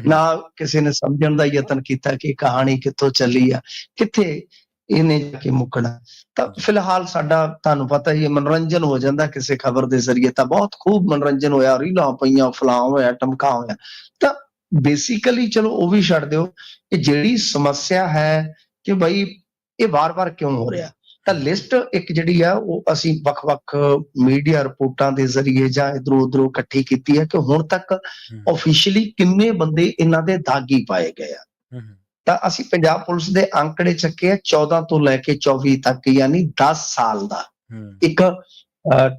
ਨਾ ਕਿਸੇ ਨੇ ਸਮਝਣ ਦਾ ਯਤਨ ਕੀਤਾ ਕਿ ਕਹਾਣੀ ਕਿੱਥੋਂ ਚੱਲੀ ਆ ਕਿੱਥੇ ਇਹਨੇ ਜਾ ਕੇ ਮੁੱਕਣਾ। ਤਾਂ ਫਿਲਹਾਲ ਸਾਡਾ ਤੁਹਾਨੂੰ ਪਤਾ ਹੀ ਹੈ ਮਨੋਰੰਜਨ ਹੋ ਜਾਂਦਾ ਕਿਸੇ ਖਬਰ ਦੇ ਜ਼ਰੀਏ ਤਾਂ ਬਹੁਤ ਖੂਬ ਮਨੋਰੰਜਨ ਹੋਇਆ ਰੀਲਾਂ ਪਈਆਂ ਫਲਾਂ ਹੋਇਆ ਟਮਕਾ ਹੋਇਆ। ਤਾਂ ਬੇਸਿਕਲੀ ਚਲੋ ਉਹ ਵੀ ਛੱਡ ਦਿਓ ਕਿ ਜਿਹੜੀ ਸਮੱਸਿਆ ਹੈ ਕਿ ਭਾਈ ਇਹ ਵਾਰ-ਵਾਰ ਕਿਉਂ ਹੋ ਰਿਹਾ। ਤਾਂ ਲਿਸਟ ਇੱਕ ਜਿਹੜੀ ਆ ਉਹ ਅਸੀਂ ਵੱਖ-ਵੱਖ ਮੀਡੀਆ ਰਿਪੋਰਟਾਂ ਦੇ ਜ਼ਰੀਏ ਜਾਂ ਇਧਰੋਂ ਉਧਰੋਂ ਇਕੱਠੀ ਕੀਤੀ ਹੈ ਕਿ ਹੁਣ ਤੱਕ ਹੂੰ, ਆਫੀਸ਼ੀਅਲੀ ਕਿੰਨੇ ਬੰਦੇ ਇਹਨਾਂ ਦੇ ਦਾਗੀ ਪਾਏ ਗਏ ਆ। ਤਾਂ ਅਸੀਂ ਪੰਜਾਬ ਪੁਲਿਸ ਦੇ ਅੰਕੜੇ ਚੱਕੇ ਆ 14 ਤੋਂ ਲੈ ਕੇ 24 ਤੱਕ ਯਾਨੀ 10 ਸਾਲ ਦਾ ਇੱਕ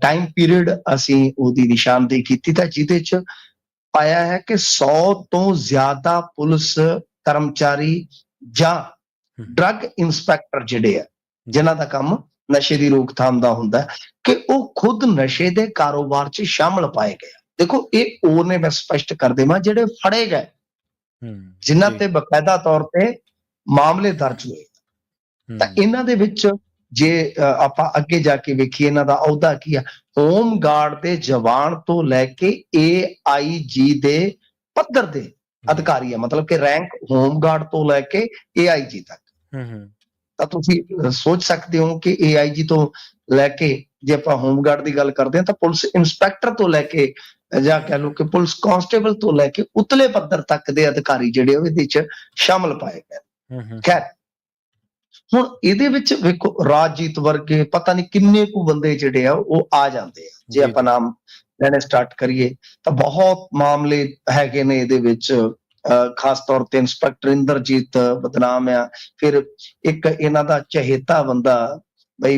ਟਾਈਮ ਪੀਰੀਅਡ ਅਸੀਂ ਉਹਦੀ ਨਿਸ਼ਾਨਦੇਹੀ ਕੀਤੀ ਤਾਂ ਜਿਹਦੇ ਚ ਪਾਇਆ ਹੈ ਕਿ 100 ਤੋਂ ਜ਼ਿਆਦਾ ਪੁਲਿਸ ਕਰਮਚਾਰੀ ਜਾਂ। ਡਰੱਗ ਇਨਸਪੈਕਟਰ ਜਿਹੜੇ ਆ ਜਿਨ੍ਹਾਂ ਦਾ ਕੰਮ ਨਸ਼ੇ ਦੀ ਰੋਕਥਾਮ ਦਾ ਹੁੰਦਾ ਕਿ ਉਹ ਖੁਦ ਨਸ਼ੇ ਦੇ ਕਾਰੋਬਾਰ 'ਚ ਸ਼ਾਮਲ ਪਾਏ ਗਏ। ਦੇਖੋ ਇਹ ਉਹ ਨੇ ਮੈਂ ਸਪਸ਼ਟ ਕਰ ਦੇਵਾਂ ਜਿਹੜੇ ਫੜੇ ਗਏ ਜਿਨ੍ਹਾਂ ਜੀ, ਤੇ ਬਕਾਇਦਾ ਤੌਰ ਤੇ ਮਾਮਲੇ ਦਰਜ ਹੋਏ। ਤਾਂ ਇਹਨਾਂ ਦੇ ਵਿੱਚ ਜੇ ਆਪਾਂ ਅੱਗੇ ਜਾ ਕੇ ਵੇਖੀਏ ਇਹਨਾਂ ਦਾ ਅਹੁਦਾ ਕੀ ਆ ਹੋਮ ਗਾਰਡ ਦੇ ਜਵਾਨ ਤੋਂ ਲੈ ਕੇ ਏਆਈਜੀ ਦੇ ਪੱਧਰ ਦੇ ਅਧਿਕਾਰੀ ਆ। ਮਤਲਬ ਕਿ ਰੈਂਕ ਹੋਮ ਗਾਰਡ ਤੋਂ ਲੈ ਕੇ ਏਆਈਜੀ ਤੱਕ। ਹੂੰ, ਹੂੰ, ਤਾਂ ਤੁਸੀਂ ਸੋਚ ਸਕਦੇ ਹੋ ਕਿ ਏਆਈਜੀ ਤੋਂ ਲੈ ਕੇ ਜੇ ਆਪਾਂ ਹੋਮ ਗਾਰਡ ਦੀ ਗੱਲ ਕਰਦੇ ਹਾਂ ਤਾਂ ਪੁਲਿਸ ਇਨਸਪੈਕਟਰ ਤੋਂ ਲੈ ਕੇ ਜਾਂ ਕਹਿ ਲਓ ਕਿ ਪੁਲਿਸ ਕਾਂਸਟੇਬਲ ਤੋਂ ਲੈ ਕੇ ਉਤਲੇ ਪੱਧਰ ਤੱਕ ਦੇ ਅਧਿਕਾਰੀ ਜਿਹੜੇ ਉਹ ਇਹਦੇ ਵਿੱਚ ਸ਼ਾਮਲ ਪਾਏ ਗਏ ਖੈਰ ਹੁਣ ਇਹਦੇ ਵਿੱਚ ਵੇਖੋ ਰਾਜਜੀਤ ਵਰਗੇ ਪਤਾ ਨਹੀਂ ਕਿੰਨੇ ਕੁ ਬੰਦੇ ਜਿਹੜੇ ਆ ਉਹ ਆ ਜਾਂਦੇ ਆ। ਜੀ, ਆਪਾਂ ਨਾਮ ਲੈਣੇ ਸਟਾਰਟ ਕਰੀਏ ਤਾਂ ਬਹੁਤ ਮਾਮਲੇ ਹੈਗੇ ਨੇ ਇਹਦੇ ਵਿੱਚ। ਖਾਸ ਤੌਰ ਤੇ ਇੰਸਪੈਕਟਰ ਇੰਦਰਜੀਤ ਬਦਨਾਮ ਆ। ਫਿਰ ਇੱਕ ਇਹਨਾਂ ਦਾ ਚਹੇਤਾ ਬੰਦਾ ਬਈ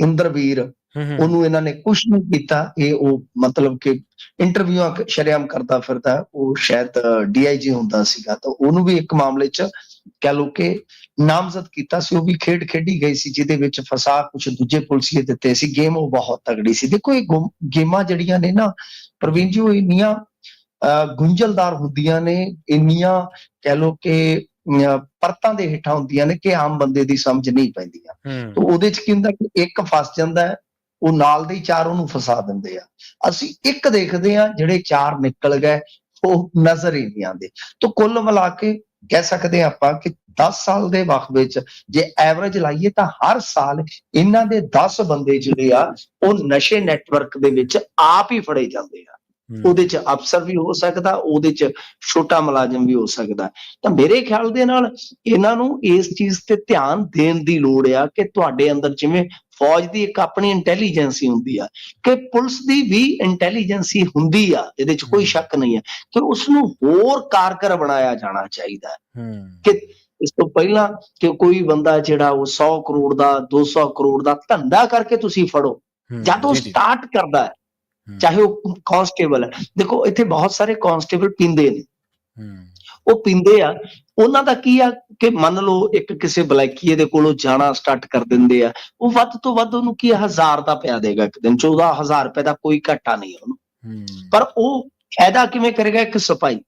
ਇੰਦਰਵੀਰ ਉਹਨੂੰ ਇਹਨਾਂ ਨੇ ਕੁਝ ਨਹੀਂ ਕੀਤਾ। ਇਹ ਉਹ ਮਤਲਬ ਕਿ ਇੰਟਰਵਿਊਆਂ ਸ਼ਰਿਆਮ ਕਰਦਾ ਫਿਰਦਾ। ਉਹ ਸ਼ਾਇਦ ਡੀਆਈਜੀ ਹੁੰਦਾ ਸੀਗਾ। ਤਾਂ ਉਹਨੂੰ ਵੀ ਇੱਕ ਮਾਮਲੇ 'ਚ ਕਹਿ ਲੋ ਕਿ ਨਾਮਜ਼ਦ ਕੀਤਾ ਸੀ। ਉਹ ਵੀ ਖੇਡ ਖੇਡੀ ਗਈ ਸੀ ਜਿਹਦੇ ਵਿੱਚ ਫਸਾ ਕੁਝ ਦੂਜੇ ਪੁਲਸੀਏ ਦਿੱਤੇ ਸੀ। ਗੇਮ ਉਹ ਬਹੁਤ ਤਗੜੀ ਸੀ। ਦੇਖੋ ਇਹ ਗੁੰਮ- ਜਿਹੜੀਆਂ ਨੇ ਨਾ ਪ੍ਰਵੀਨ ਜੀ ਉਹ ਇੰਨੀਆਂ ਗੁੰਝਲਦਾਰ ਹੁੰਦੀਆਂ ਨੇ। ਇੰਨੀਆਂ ਕਹਿ ਲੋ ਕਿ ਪਰਤਾਂ ਦੇ ਹੇਠਾਂ ਹੁੰਦੀਆਂ ਨੇ ਕਿ ਆਮ ਬੰਦੇ ਦੀ ਸਮਝ ਨਹੀਂ ਪੈਂਦੀਆਂ। ਤਾਂ ਉਹਦੇ ਚ ਕੀ ਹੁੰਦਾ ਕਿ ਇੱਕ ਫਸ ਜਾਂਦਾ ਹੈ ਉਹ ਨਾਲ ਦੇ ਚਾਰ ਉਹਨੂੰ ਫਸਾ ਦਿੰਦੇ ਆ। ਅਸੀਂ ਇੱਕ ਦੇਖਦੇ ਆ ਜਿਹੜੇ ਚਾਰ ਨਿਕਲ ਗਏ ਉਹ ਨਜ਼ਰ ਹੀ ਨਹੀਂ ਆਉਂਦੇ। ਤਾਂ ਕੁੱਲ ਮਿਲਾ ਕੇ ਕਹਿ ਸਕਦੇ ਹਾਂ ਆਪਾਂ ਕਿ 10 ਸਾਲ ਦੇ ਵਕਤ ਵਿੱਚ ਜੇ ਐਵਰੇਜ ਲਾਈਏ ਤਾਂ ਹਰ ਸਾਲ ਇਹਨਾਂ ਦੇ 10 ਬੰਦੇ ਜਿਹੜੇ ਆ ਉਹ ਨਸ਼ੇ ਨੈਟਵਰਕ ਦੇ ਵਿੱਚ ਆਪ ਹੀ ਫੜੇ ਜਾਂਦੇ ਆ। ਉਹਦੇ ਚ ਅਫਸਰ ਵੀ ਹੋ ਸਕਦਾ ਉਹਦੇ ਚ ਛੋਟਾ ਮੁਲਾਜ਼ਮ ਵੀ ਹੋ ਸਕਦਾ। ਤਾਂ ਮੇਰੇ ਖਿਆਲ ਦੇ ਨਾਲ ਇਹਨਾਂ ਨੂੰ ਇਸ ਚੀਜ਼ ਤੇ ਧਿਆਨ ਦੇਣ ਦੀ ਲੋੜ ਆ ਕਿ ਤੁਹਾਡੇ ਅੰਦਰ ਜਿਵੇਂ ਫੌਜ ਦੀ ਇੱਕ ਆਪਣੀ ਇੰਟੈਲੀਜੈਂਸੀ ਹੁੰਦੀ ਆ ਕਿ ਪੁਲਿਸ ਦੀ ਵੀ ਇੰਟੈਲੀਜੈਂਸੀ ਹੁੰਦੀ ਆ ਇਹਦੇ ਚ ਕੋਈ। ਸ਼ੱਕ ਨਹੀਂ ਹੈ ਕਿ ਉਸ ਨੂੰ ਹੋਰ ਕਾਰਗਰ ਬਣਾਇਆ ਜਾਣਾ ਚਾਹੀਦਾ ਕਿ ਇਸ ਤੋਂ ਪਹਿਲਾਂ ਕਿ ਕੋਈ ਬੰਦਾ ਜਿਹੜਾ ਉਹ 100 ਕਰੋੜ ਦਾ 200 ਕਰੋੜ ਦਾ ਧੰਦਾ ਕਰਕੇ ਤੁਸੀਂ ਫੜੋ ਜਦ ਉਹ ਸਟਾਰਟ ਕਰਦਾ ਹੈ ਚਾਹੇ ਉਹ ਕਾਂਸਟੇਬਲ ਹੈ। ਦੇਖੋ ਇੱਥੇ ਬਹੁਤ ਸਾਰੇ ਕਾਂਸਟੇਬਲ ਪੀਂਦੇ ਨੇ। ਉਹ ਪੀਂਦੇ ਆ ਉਹਨਾਂ ਦਾ ਕੀ ਆ ਕਿ ਮੰਨ ਲਓ ਇੱਕ ਕਿਸੇ ਬਲੈਕੀਏ ਦੇ ਕੋਲੋਂ ਜਾਣਾ ਸਟਾਰਟ ਕਰ ਦਿੰਦੇ ਆ ਉਹ ਵੱਧ ਤੋਂ ਵੱਧ ਉਹਨੂੰ ਕੀ ਹਜ਼ਾਰ ਦਾ ਪਿਆ ਦੇਗਾ ਇੱਕ ਦਿਨ 14000 ਰੁਪਏ ਦਾ ਕੋਈ ਘਾਟਾ ਨਹੀਂ ਉਹਨੂੰ। ਪਰ ਉਹ ਫਾਇਦਾ ਕਿਵੇਂ ਕਰੇਗਾ ਇੱਕ ਸਿਪਾਹੀ?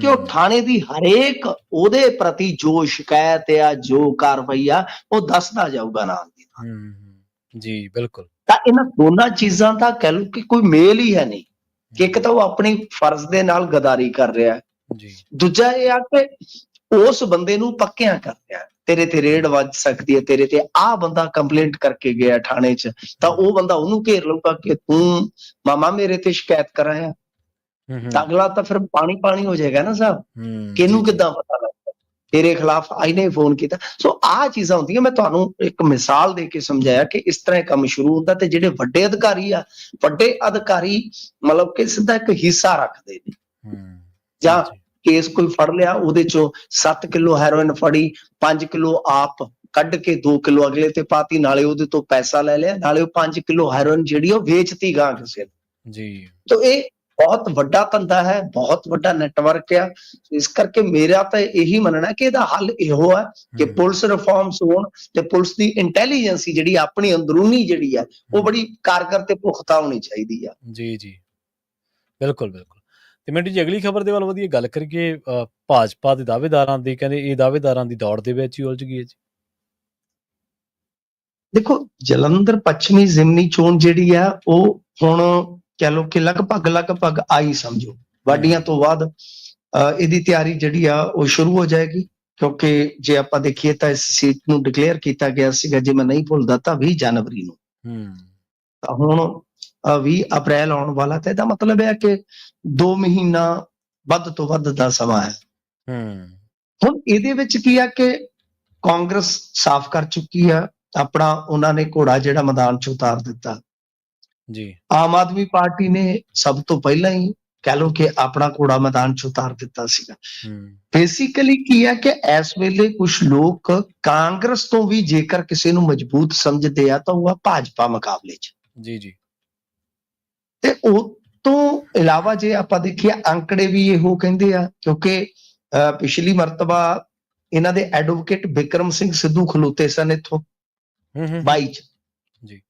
ਕਿ ਉਹ ਥਾਣੇ ਦੀ ਹਰੇਕ ਉਹਦੇ ਪ੍ਰਤੀ ਜੋ ਸ਼ਿਕਾਇਤ ਆ ਜੋ ਕਾਰਵਾਈ ਆ ਉਹ ਦੱਸਦਾ ਜਾਊਗਾ ਨਾਲ ਦੀ ਨਾਲ। ਜੀ ਬਿਲਕੁਲ। ਤਾਂ ਇਹਨਾਂ ਦੋਨਾਂ ਚੀਜ਼ਾਂ ਦਾ ਕਹਿ ਲਓ ਕਿ ਕੋਈ ਮੇਲ ਹੀ ਹੈ ਨਹੀਂ। ਕਿ ਇੱਕ ਤਾਂ ਉਹ ਆਪਣੀ ਫਰਜ਼ ਦੇ ਨਾਲ ਗਦਾਰੀ ਕਰ ਰਿਹਾ। ਹੈ ਜੀ। ਦੂਜਾ ਇਹ ਆ ਕਿ ਉਸ ਬੰਦੇ ਨੂੰ ਪੱਕਿਆਂ ਕਰ ਰਿਹਾ ਹੈ। ਤੇਰੇ ਤੇ ਰੇਡ ਵੱਜ ਸਕਦੀ ਹੈ ਤੇਰੇ ਤੇ ਆ ਬੰਦਾ ਕੰਪਲੇਂਟ ਕਰਕੇ ਗਿਆ ਥਾਣੇ 'ਚ ਤਾਂ ਉਹ ਬੰਦਾ ਉਹਨੂੰ ਘੇਰ ਲਊਗਾ ਕਿ ਤੂੰ ਮਾਮਾ ਮੇਰੇ ਤੇ ਸ਼ਿਕਾਇਤ ਕਰਾਇਆ ਤਾਂ ਅਗਲਾ ਤਾਂ ਫਿਰ ਪਾਣੀ ਪਾਣੀ ਹੋ ਜਾਏਗਾ ਨਾ ਸਾਹਿਬ ਕਿਹਨੂੰ ਕਿੱਦਾਂ ਪਤਾ ਲੱਗਦਾ? ਤੇਰੇ ਖਿਲਾਫ ਆਈਨੇ ਫੋਨ ਕੀਤਾ। ਸੋ ਆਹ ਚੀਜ਼ਾਂ ਹੁੰਦੀਆਂ ਮੈਂ ਤੁਹਾਨੂੰ ਇੱਕ ਮਿਸਾਲ ਦੇ ਕੇ ਸਮਝਾਇਆ ਕਿ ਇਸ ਤਰ੍ਹਾਂ ਕੰਮ ਸ਼ੁਰੂ ਹੁੰਦਾ ਤੇ ਜਿਹੜੇ ਵੱਡੇ ਅਧਿਕਾਰੀ ਆ ਵੱਡੇ ਅਧਿਕਾਰੀ ਮਤਲਬ ਕਿ ਸਿੱਧਾ ਇੱਕ ਹਿੱਸਾ ਰੱਖਦੇ ਨੇ। ਜੀ, ਕੇਸ ਕੋਈ ਫੜ ਲਿਆ ਉਹਦੇ ਚੋਂ 7 ਕਿਲੋ ਹੈਰੋਇਨ ਫੜੀ 5 ਕਿਲੋ ਆਪ ਕੱਢ ਕੇ 2 ਕਿਲੋ ਅਗਲੇ ਤੇ ਪਾਤੀ ਨਾਲੇ ਉਹਦੇ ਤੋਂ ਪੈਸਾ ਲੈ ਲਿਆ ਨਾਲੇ ਉਹ 5 ਕਿਲੋ ਹੈਰੋਇਨ ਜਿਹੜੀ ਉਹ ਵੇਚਤੀ ਗਾਂ ਕਿਸੇ ਨੂੰ। ਜੀ। ਤੋ ਇਹ ਬਹੁਤ ਵੱਡਾ ਧੰਦਾ ਹੈ ਬਹੁਤ ਵੱਡਾ ਨੈਟਵਰਕ ਆ। ਇਸ ਕਰਕੇ ਮੇਰਾ ਤਾਂ ਇਹੀ ਮੰਨਣਾ ਕਿ ਇਹਦਾ ਹੱਲ ਇਹੋ ਹੈ ਕਿ ਹੂੰ, ਪੁਲਿਸ ਰਿਫਾਰਮਸ ਹੋਣ ਤੇ ਪੁਲਿਸ ਦੀ ਇੰਟੈਲੀਜੈਂਸੀ ਜਿਹੜੀ ਆਪਣੀ ਅੰਦਰੂਨੀ ਜਿਹੜੀ ਆ ਉਹ ਬੜੀ ਕਾਰਗਰ ਤੇ ਪੁਖਤਾ ਹੋਣੀ ਚਾਹੀਦੀ ਆ। ਜੀ ਜੀ। ਬਿਲਕੁਲ ਬਿਲਕੁਲ। ਤੇ ਮਿੰਟ ਜੀ ਅਗਲੀ ਖਬਰ ਦੇ ਵੱਲ ਵਧੀਆ ਗੱਲ ਕਰੀਏ ਭਾਜਪਾ ਦੇ ਦਾਅਵੇਦਾਰਾਂ ਦੀ ਕਹਿੰਦੇ ਇਹ ਦਾਅਵੇਦਾਰਾਂ ਦੀ ਦੌੜ ਦੇ ਵਿੱਚ ਹੀ ਉਲਝ ਗਈ ਹੈ ਜੀ। ਦੇਖੋ ਜਲੰਧਰ ਪੱਛਮੀ ਜ਼ਿਮਨੀ ਚੋਣ ਜਿਹੜੀ ਆ ਉਹ ਹੁਣ ਕਹ ਲੋ ਕਿ ਲਗਭਗ ਲਗਭਗ ਆਈ ਸਮਝੋ। ਵਾਢੀਆਂ ਤੋਂ ਬਾਅਦ ਇਹਦੀ ਤਿਆਰੀ ਜਿਹੜੀ ਆ ਉਹ ਸ਼ੁਰੂ ਹੋ ਜਾਏਗੀ ਕਿਉਂਕਿ ਜੇ ਆਪਾਂ ਦੇਖੀਏ ਤਾਂ ਇਸ ਸੀਟ ਨੂੰ ਡਿਕਲੇਅਰ ਕੀਤਾ ਗਿਆ ਸੀਗਾ ਜੇ ਮੈਂ ਨਹੀਂ ਭੁੱਲਦਾ ਤਾਂ 20 ਜਨਵਰੀ ਨੂੰ। ਹੂੰ। ਤਾਂ ਹੁਣ 20 ਅਪ੍ਰੈਲ ਆਉਣ ਵਾਲਾ ਤੇ ਇਹਦਾ ਮਤਲਬ ਹੈ ਕਿ 2 ਮਹੀਨਾ ਵੱਧ ਤੋਂ ਵੱਧ ਦਾ ਸਮਾਂ ਹੈ। ਹੂੰ। ਹੁਣ ਇਹਦੇ ਵਿੱਚ ਕੀ ਆ ਕਿ ਕਾਂਗਰਸ ਸਾਫ਼ ਕਰ ਚੁੱਕੀ ਆ ਆਪਣਾ ਉਹਨਾਂ ਨੇ ਘੋੜਾ ਜਿਹੜਾ ਮੈਦਾਨ 'ਚ ਉਤਾਰ ਦਿੱਤਾ। ਜੀ। ਆਮ ਆਦਮੀ ਪਾਰਟੀ ਨੇ ਸਭ ਤੋਂ ਪਹਿਲਾਂ ਹੀ ਕਹਿ ਲਓ ਕਿ ਆਪਣਾ ਘੋੜਾ ਮੈਦਾਨ 'ਚ ਉਤਾਰ ਦਿੱਤਾ ਸੀਗਾ। ਬੇਸਿਕਲੀ ਕੀ ਹੈ ਕਿ ਇਸ ਵੇਲੇ ਕੁਝ ਲੋਕ ਕਾਂਗਰਸ ਤੋਂ ਵੀ ਜੇਕਰ ਕਿਸੇ ਨੂੰ ਮਜ਼ਬੂਤ ਸਮਝਦੇ ਆ ਤਾਂ ਉਹ ਆ ਭਾਜਪਾ ਮੁਕਾਬਲੇ 'ਚ। ਜੀ ਜੀ। ਤੇ ਉਹ ਤੋਂ ਇਲਾਵਾ ਜੇ ਆਪਾਂ ਦੇਖੀਏ ਅੰਕੜੇ ਵੀ ਇਹੋ ਕਹਿੰਦੇ ਆ ਕਿਉਂਕਿ ਪਿਛਲੀ ਮਰਤਬਾ ਇਹਨਾਂ ਦੇ ਐਡਵੋਕੇਟ ਵਿਕਰਮ ਸਿੰਘ ਸਿੱਧੂ ਖਲੋਤੇ ਸਨ ਇੱਥੋਂ ਹੂੰ ਹੂੰ 22 ਚ ਜੀ।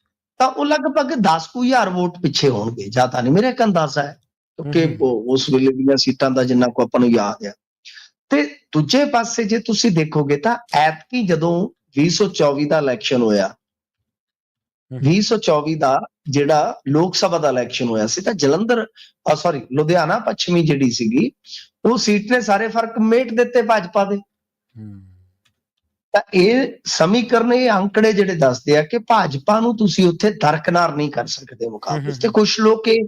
ਤਾਂ ਉਹ ਲਗਭਗ 10000 ਵੋਟ ਪਿੱਛੇ ਹੋਣਗੇ ਜ਼ਿਆਦਾ ਨਹੀਂ ਮੇਰਾ ਇੱਕ ਅੰਦਾਜ਼ਾ ਹੈ ਕਿਉਂਕਿ ਉਸ ਵੇਲੇ ਦੀਆਂ ਸੀਟਾਂ ਦਾ ਜਿੰਨਾ ਕੋ ਆਪਾਂ ਨੂੰ ਯਾਦ ਆ ਤੇ ਦੂਜੇ ਪਾਸੇ ਜੇ ਤੁਸੀਂ ਦੇਖੋਗੇ ਤਾਂ ਐਤਕੀ ਜਦੋਂ 2024 ਦਾ ਇਲੈਕਸ਼ਨ ਹੋਇਆ ਹਮ। 2024 ਦਾ ਜਿਹੜਾ ਲੋਕ ਸਭਾ ਦਾ ਇਲੈਕਸ਼ਨ ਹੋਇਆ ਸੀ ਤਾਂ ਜਲੰਧਰ ਸੌਰੀ ਲੁਧਿਆਣਾ ਪੱਛਮੀ ਜਿਹੜੀ ਸੀਗੀ ਉਹ ਸੀਟ ਨੇ ਸਾਰੇ ਫ਼ਰਕ ਮੇਟ ਦਿੱਤੇ ਭਾਜਪਾ ਦੇ। ਤਾਂ ਇਹ ਸਮੀਕਰਨ ਇਹ ਅੰਕੜੇ ਜਿਹੜੇ ਦੱਸਦੇ ਆ ਕਿ ਭਾਜਪਾ ਨੂੰ ਤੁਸੀਂ ਉੱਥੇ ਦਰਕਨਾਰ ਨਹੀਂ ਕਰ ਸਕਦੇ ਮੁਕਾਬਲੇ। ਤੇ ਕੁਝ ਲੋਕ ਇਹ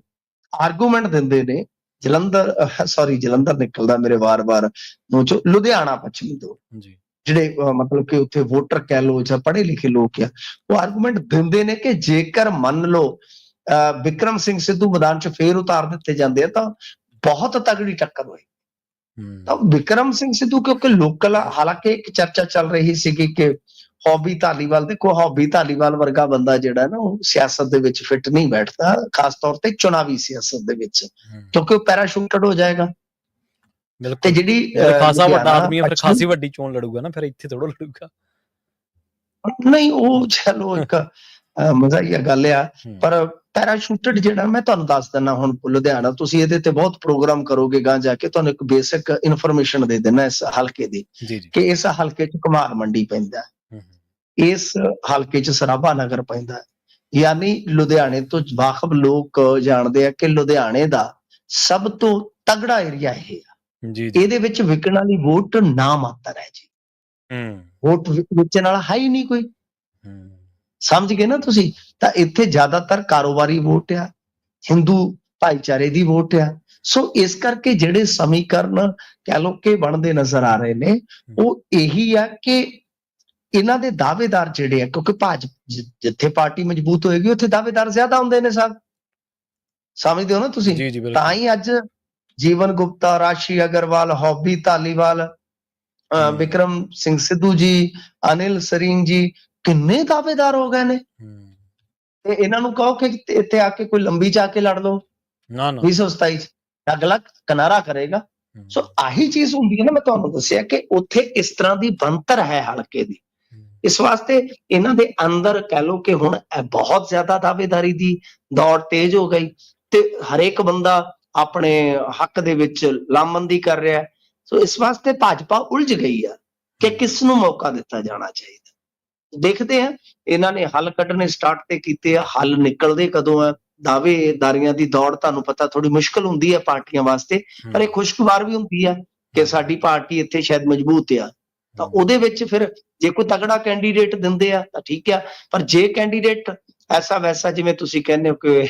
ਆਰਗੂਮੈਂਟ ਦਿੰਦੇ ਨੇ ਜਲੰਧਰ ਸੌਰੀ ਜਲੰਧਰ ਨਿਕਲਦਾ ਮੇਰੇ ਵਾਰ-ਵਾਰ ਨੂੰ ਚੋ ਲੁਧਿਆਣਾ ਪੱਛਮੀ ਤੋਂ। ਜੀ। ਜਿਹੜੇ ਮਤਲਬ ਕਿ ਉੱਥੇ ਵੋਟਰ ਕਹਿ ਲੋ ਜਾਂ ਪੜ੍ਹੇ ਲਿਖੇ ਲੋਕ ਆ ਉਹ ਆਰਗੂਮੈਂਟ ਦਿੰਦੇ ਨੇ ਕਿ ਜੇਕਰ ਮੰਨ ਲਓ ਵਿਕਰਮ ਸਿੰਘ ਸਿੱਧੂ ਮੈਦਾਨ 'ਚ ਫੇਰ ਉਤਾਰ ਦਿੱਤੇ ਜਾਂਦੇ ਆ ਤਾਂ ਬਹੁਤ ਤਗੜੀ ਟੱਕਰ ਹੋਈ ਤਾਂ ਵਿਕਰਮ ਸਿੰਘ ਸਿੱਧੂ ਕਿਉਂਕਿ ਲੋਕਲ ਹਾਲਾਂਕਿ ਇੱਕ ਚਰਚਾ ਚੱਲ ਰਹੀ ਸੀਗੀ ਕਿ ਹੌਬੀ ਧਾਲੀਵਾਲ ਦੇਖੋ ਹੌਬੀ ਧਾਲੀਵਾਲ ਵਰਗਾ ਬੰਦਾ ਜਿਹੜਾ ਨਾ ਉਹ ਸਿਆਸਤ ਦੇ ਵਿੱਚ ਫਿੱਟ ਨਹੀਂ ਬੈਠਦਾ ਖਾਸ ਤੌਰ ਤੇ ਚੁਣਾਵੀ ਸਿਆਸਤ ਦੇ ਵਿੱਚ। ਕਿਉਂਕਿ ਉਹ ਪੈਰਾਸ਼ੂਟਡ ਹੋ ਜਾਏਗਾ। ਤੇ ਜਿਹੜੀ ਖਾਸਾ ਵੱਡਾ ਆਦਮੀ ਹੈ ਫਿਰ ਖਾਸੀ ਵੱਡੀ ਚੋਣ ਲੜੂਗਾ ਨਾ ਫਿਰ ਇੱਥੇ ਥੋੜਾ ਲੜੂਗਾ। ਨਹੀਂ ਉਹ ਚਲੋ ਇੱਕ ਅਹ, ਮਜ਼ਾਹੀਆ ਗੱਲ ਆ। ਪਰ ਪੈਰਾਸ਼ੂਟਡ ਜਿਹੜਾ ਮੈਂ ਤੁਹਾਨੂੰ ਦੱਸ ਦਿੰਦਾ ਹੁਣ ਲੁਧਿਆਣਾ ਤੁਸੀਂ ਇਹਦੇ ਤੇ ਬਹੁਤ ਪ੍ਰੋਗਰਾਮ ਕਰੋਗੇ ਗਾਂ ਜਾ ਕੇ ਤੁਹਾਨੂੰ ਇੱਕ ਬੇਸਿਕ ਇਨਫੋਰਮੇਸ਼ਨ ਦੇ ਦੇਣਾ ਇਸ ਹਲਕੇ ਦੀ ਕਿ ਇਸ ਹਲਕੇ 'ਚ ਕੁਮਾਰ ਮੰਡੀ ਪੈਂਦਾ। ਇਸ ਹਲਕੇ 'ਚ ਸਰਾਭਾ ਨਗਰ ਪੈਂਦਾ। ਯਾਨੀ ਲੁਧਿਆਣੇ ਤੋਂ ਵਾਕਫ ਲੋਕ ਜਾਣਦੇ ਆ ਕਿ ਲੁਧਿਆਣੇ ਦਾ ਸਭ ਤੋਂ ਤਗੜਾ ਏਰੀਆ ਇਹ ਆ। ਜੀ ਜੀ। ਇਹਦੇ ਵਿੱਚ ਵਿਕਣ ਵਾਲੀ ਵੋਟ ਨਾ ਮਾਤਰ ਹੈ ਜੀ। ਹੂੰ। ਵੋਟ ਵੇਚਣ ਵਾਲਾ ਹੈ ਹੀ ਨਹੀਂ ਕੋਈ। ਹੂੰ। ਸਮਝ ਗਏ ਨਾ ਤੁਸੀਂ? ਤਾਂ ਇੱਥੇ ਜ਼ਿਆਦਾਤਰ ਕਾਰੋਬਾਰੀ ਵੋਟ ਆ ਹਿੰਦੂ ਭਾਈਚਾਰੇ ਦੀ ਵੋਟ ਆ। ਸੋ ਇਸ ਕਰਕੇ ਜਿਹੜੇ ਸਮੀਕਰਨ ਕਹਿ ਲੋ ਕਿ ਬਣਦੇ ਨਜ਼ਰ ਆ ਰਹੇ ਨੇ ਉਹ ਇਹੀ ਆ ਕਿ ਇਹਨਾਂ ਦੇ ਦਾਅਵੇਦਾਰ ਜਿਹੜੇ ਆ ਕਿਉਂਕਿ ਭਾਜ ਜਿ- ਜਿੱਥੇ ਪਾਰਟੀ ਮਜ਼ਬੂਤ ਹੋਏਗੀ ਉੱਥੇ ਦਾਅਵੇਦਾਰ ਜ਼ਿਆਦਾ ਹੁੰਦੇ ਨੇ ਸਭ। ਸਮਝਦੇ ਹੋ ਨਾ ਤੁਸੀਂ? ਤਾਂ ਹੀ ਅੱਜ ਜੀਵਨ ਗੁਪਤਾ ਰਾਸ਼ੀ ਅਗਰਵਾਲ ਹੌਬੀ ਧਾਲੀਵਾਲ। ਵਿਕਰਮ ਸਿੰਘ ਸਿੱਧੂ ਜੀ ਅਨਿਲ ਸਰੀਨ ਜੀ ਕਿੰਨੇ ਦਾਅਵੇਦਾਰ ਹੋ ਗਏ ਨੇ। ਤੇ ਇਹਨਾਂ ਨੂੰ ਕਹੋ ਕਿ ਇੱਥੇ- ਆ ਕੇ ਕੋਈ ਲੰਬੀ ਜਾ ਕੇ ਲੜ ਲਓ। ਨਾ ਨਾ। 227 ਚ ਅਗਲਾ ਕਿਨਾਰਾ ਕਰੇਗਾ। ਸੋ ਆਹੀ ਚੀਜ਼ ਹੁੰਦੀ ਹੈ ਨਾ ਮੈਂ ਤੁਹਾਨੂੰ ਦੱਸਿਆ ਕਿ ਉੱਥੇ ਇਸ ਤਰ੍ਹਾਂ ਦੀ ਬੰਤਰ ਹੈ ਹਲਕੇ ਦੀ। ਇਸ ਵਾਸਤੇ ਇਹਨਾਂ ਦੇ ਅੰਦਰ ਕਹਿ ਲਓ ਕਿ ਹੁਣ ਬਹੁਤ ਜ਼ਿਆਦਾ ਦਾਅਵੇਦਾਰੀ ਦੀ ਦੌੜ ਤੇਜ਼ ਹੋ ਗਈ ਤੇ ਹਰੇਕ ਬੰਦਾ ਆਪਣੇ ਹੱਕ ਦੇ ਵਿੱਚ ਲਾਮਬੰਦੀ ਕਰ ਰਿਹਾ ਹੈ। ਸੋ ਇਸ ਵਾਸਤੇ ਭਾਜਪਾ ਉਲਝ ਗਈ ਆ ਕਿ ਕਿਸ ਨੂੰ ਮੌਕਾ ਦਿੱਤਾ ਜਾਣਾ ਚਾਹੀਦਾ। ਦੇਖਦੇ ਆ ਇਹਨਾਂ ਨੇ ਹੱਲ ਕੱਢਣੇ ਸਟਾਰਟ ਤੇ ਕੀਤੇ ਆ ਹੱਲ ਨਿਕਲਦੇ ਕਦੋਂ ਆ ਦਾਅਵੇਦਾਰੀਆਂ ਦੀ ਦੌੜ ਤੁਹਾਨੂੰ ਪਤਾ ਥੋੜੀ ਮੁਸ਼ਕਲ ਹੁੰਦੀ ਹੈ ਪਾਰਟੀਆਂ ਵਾਸਤੇ ਪਰ ਇਹ ਖੁਸ਼ਗਵਾਰ ਵੀ ਹੁੰਦੀ ਆ ਕਿ ਸਾਡੀ ਪਾਰਟੀ ਇੱਥੇ ਸ਼ਾਇਦ ਮਜ਼ਬੂਤ ਆ। ਤਾਂ ਉਹਦੇ ਵਿੱਚ ਫਿਰ ਜੇ ਕੋਈ ਤਗੜਾ ਕੈਂਡੀਡੇਟ ਦਿੰਦੇ ਆ ਤਾਂ ਠੀਕ ਆ ਪਰ ਜੇ ਕੈਂਡੀਡੇਟ ਐਸਾ ਵੈਸਾ ਜਿਵੇਂ ਤੁਸੀਂ ਕਹਿੰਦੇ ਹੋ ਕਿ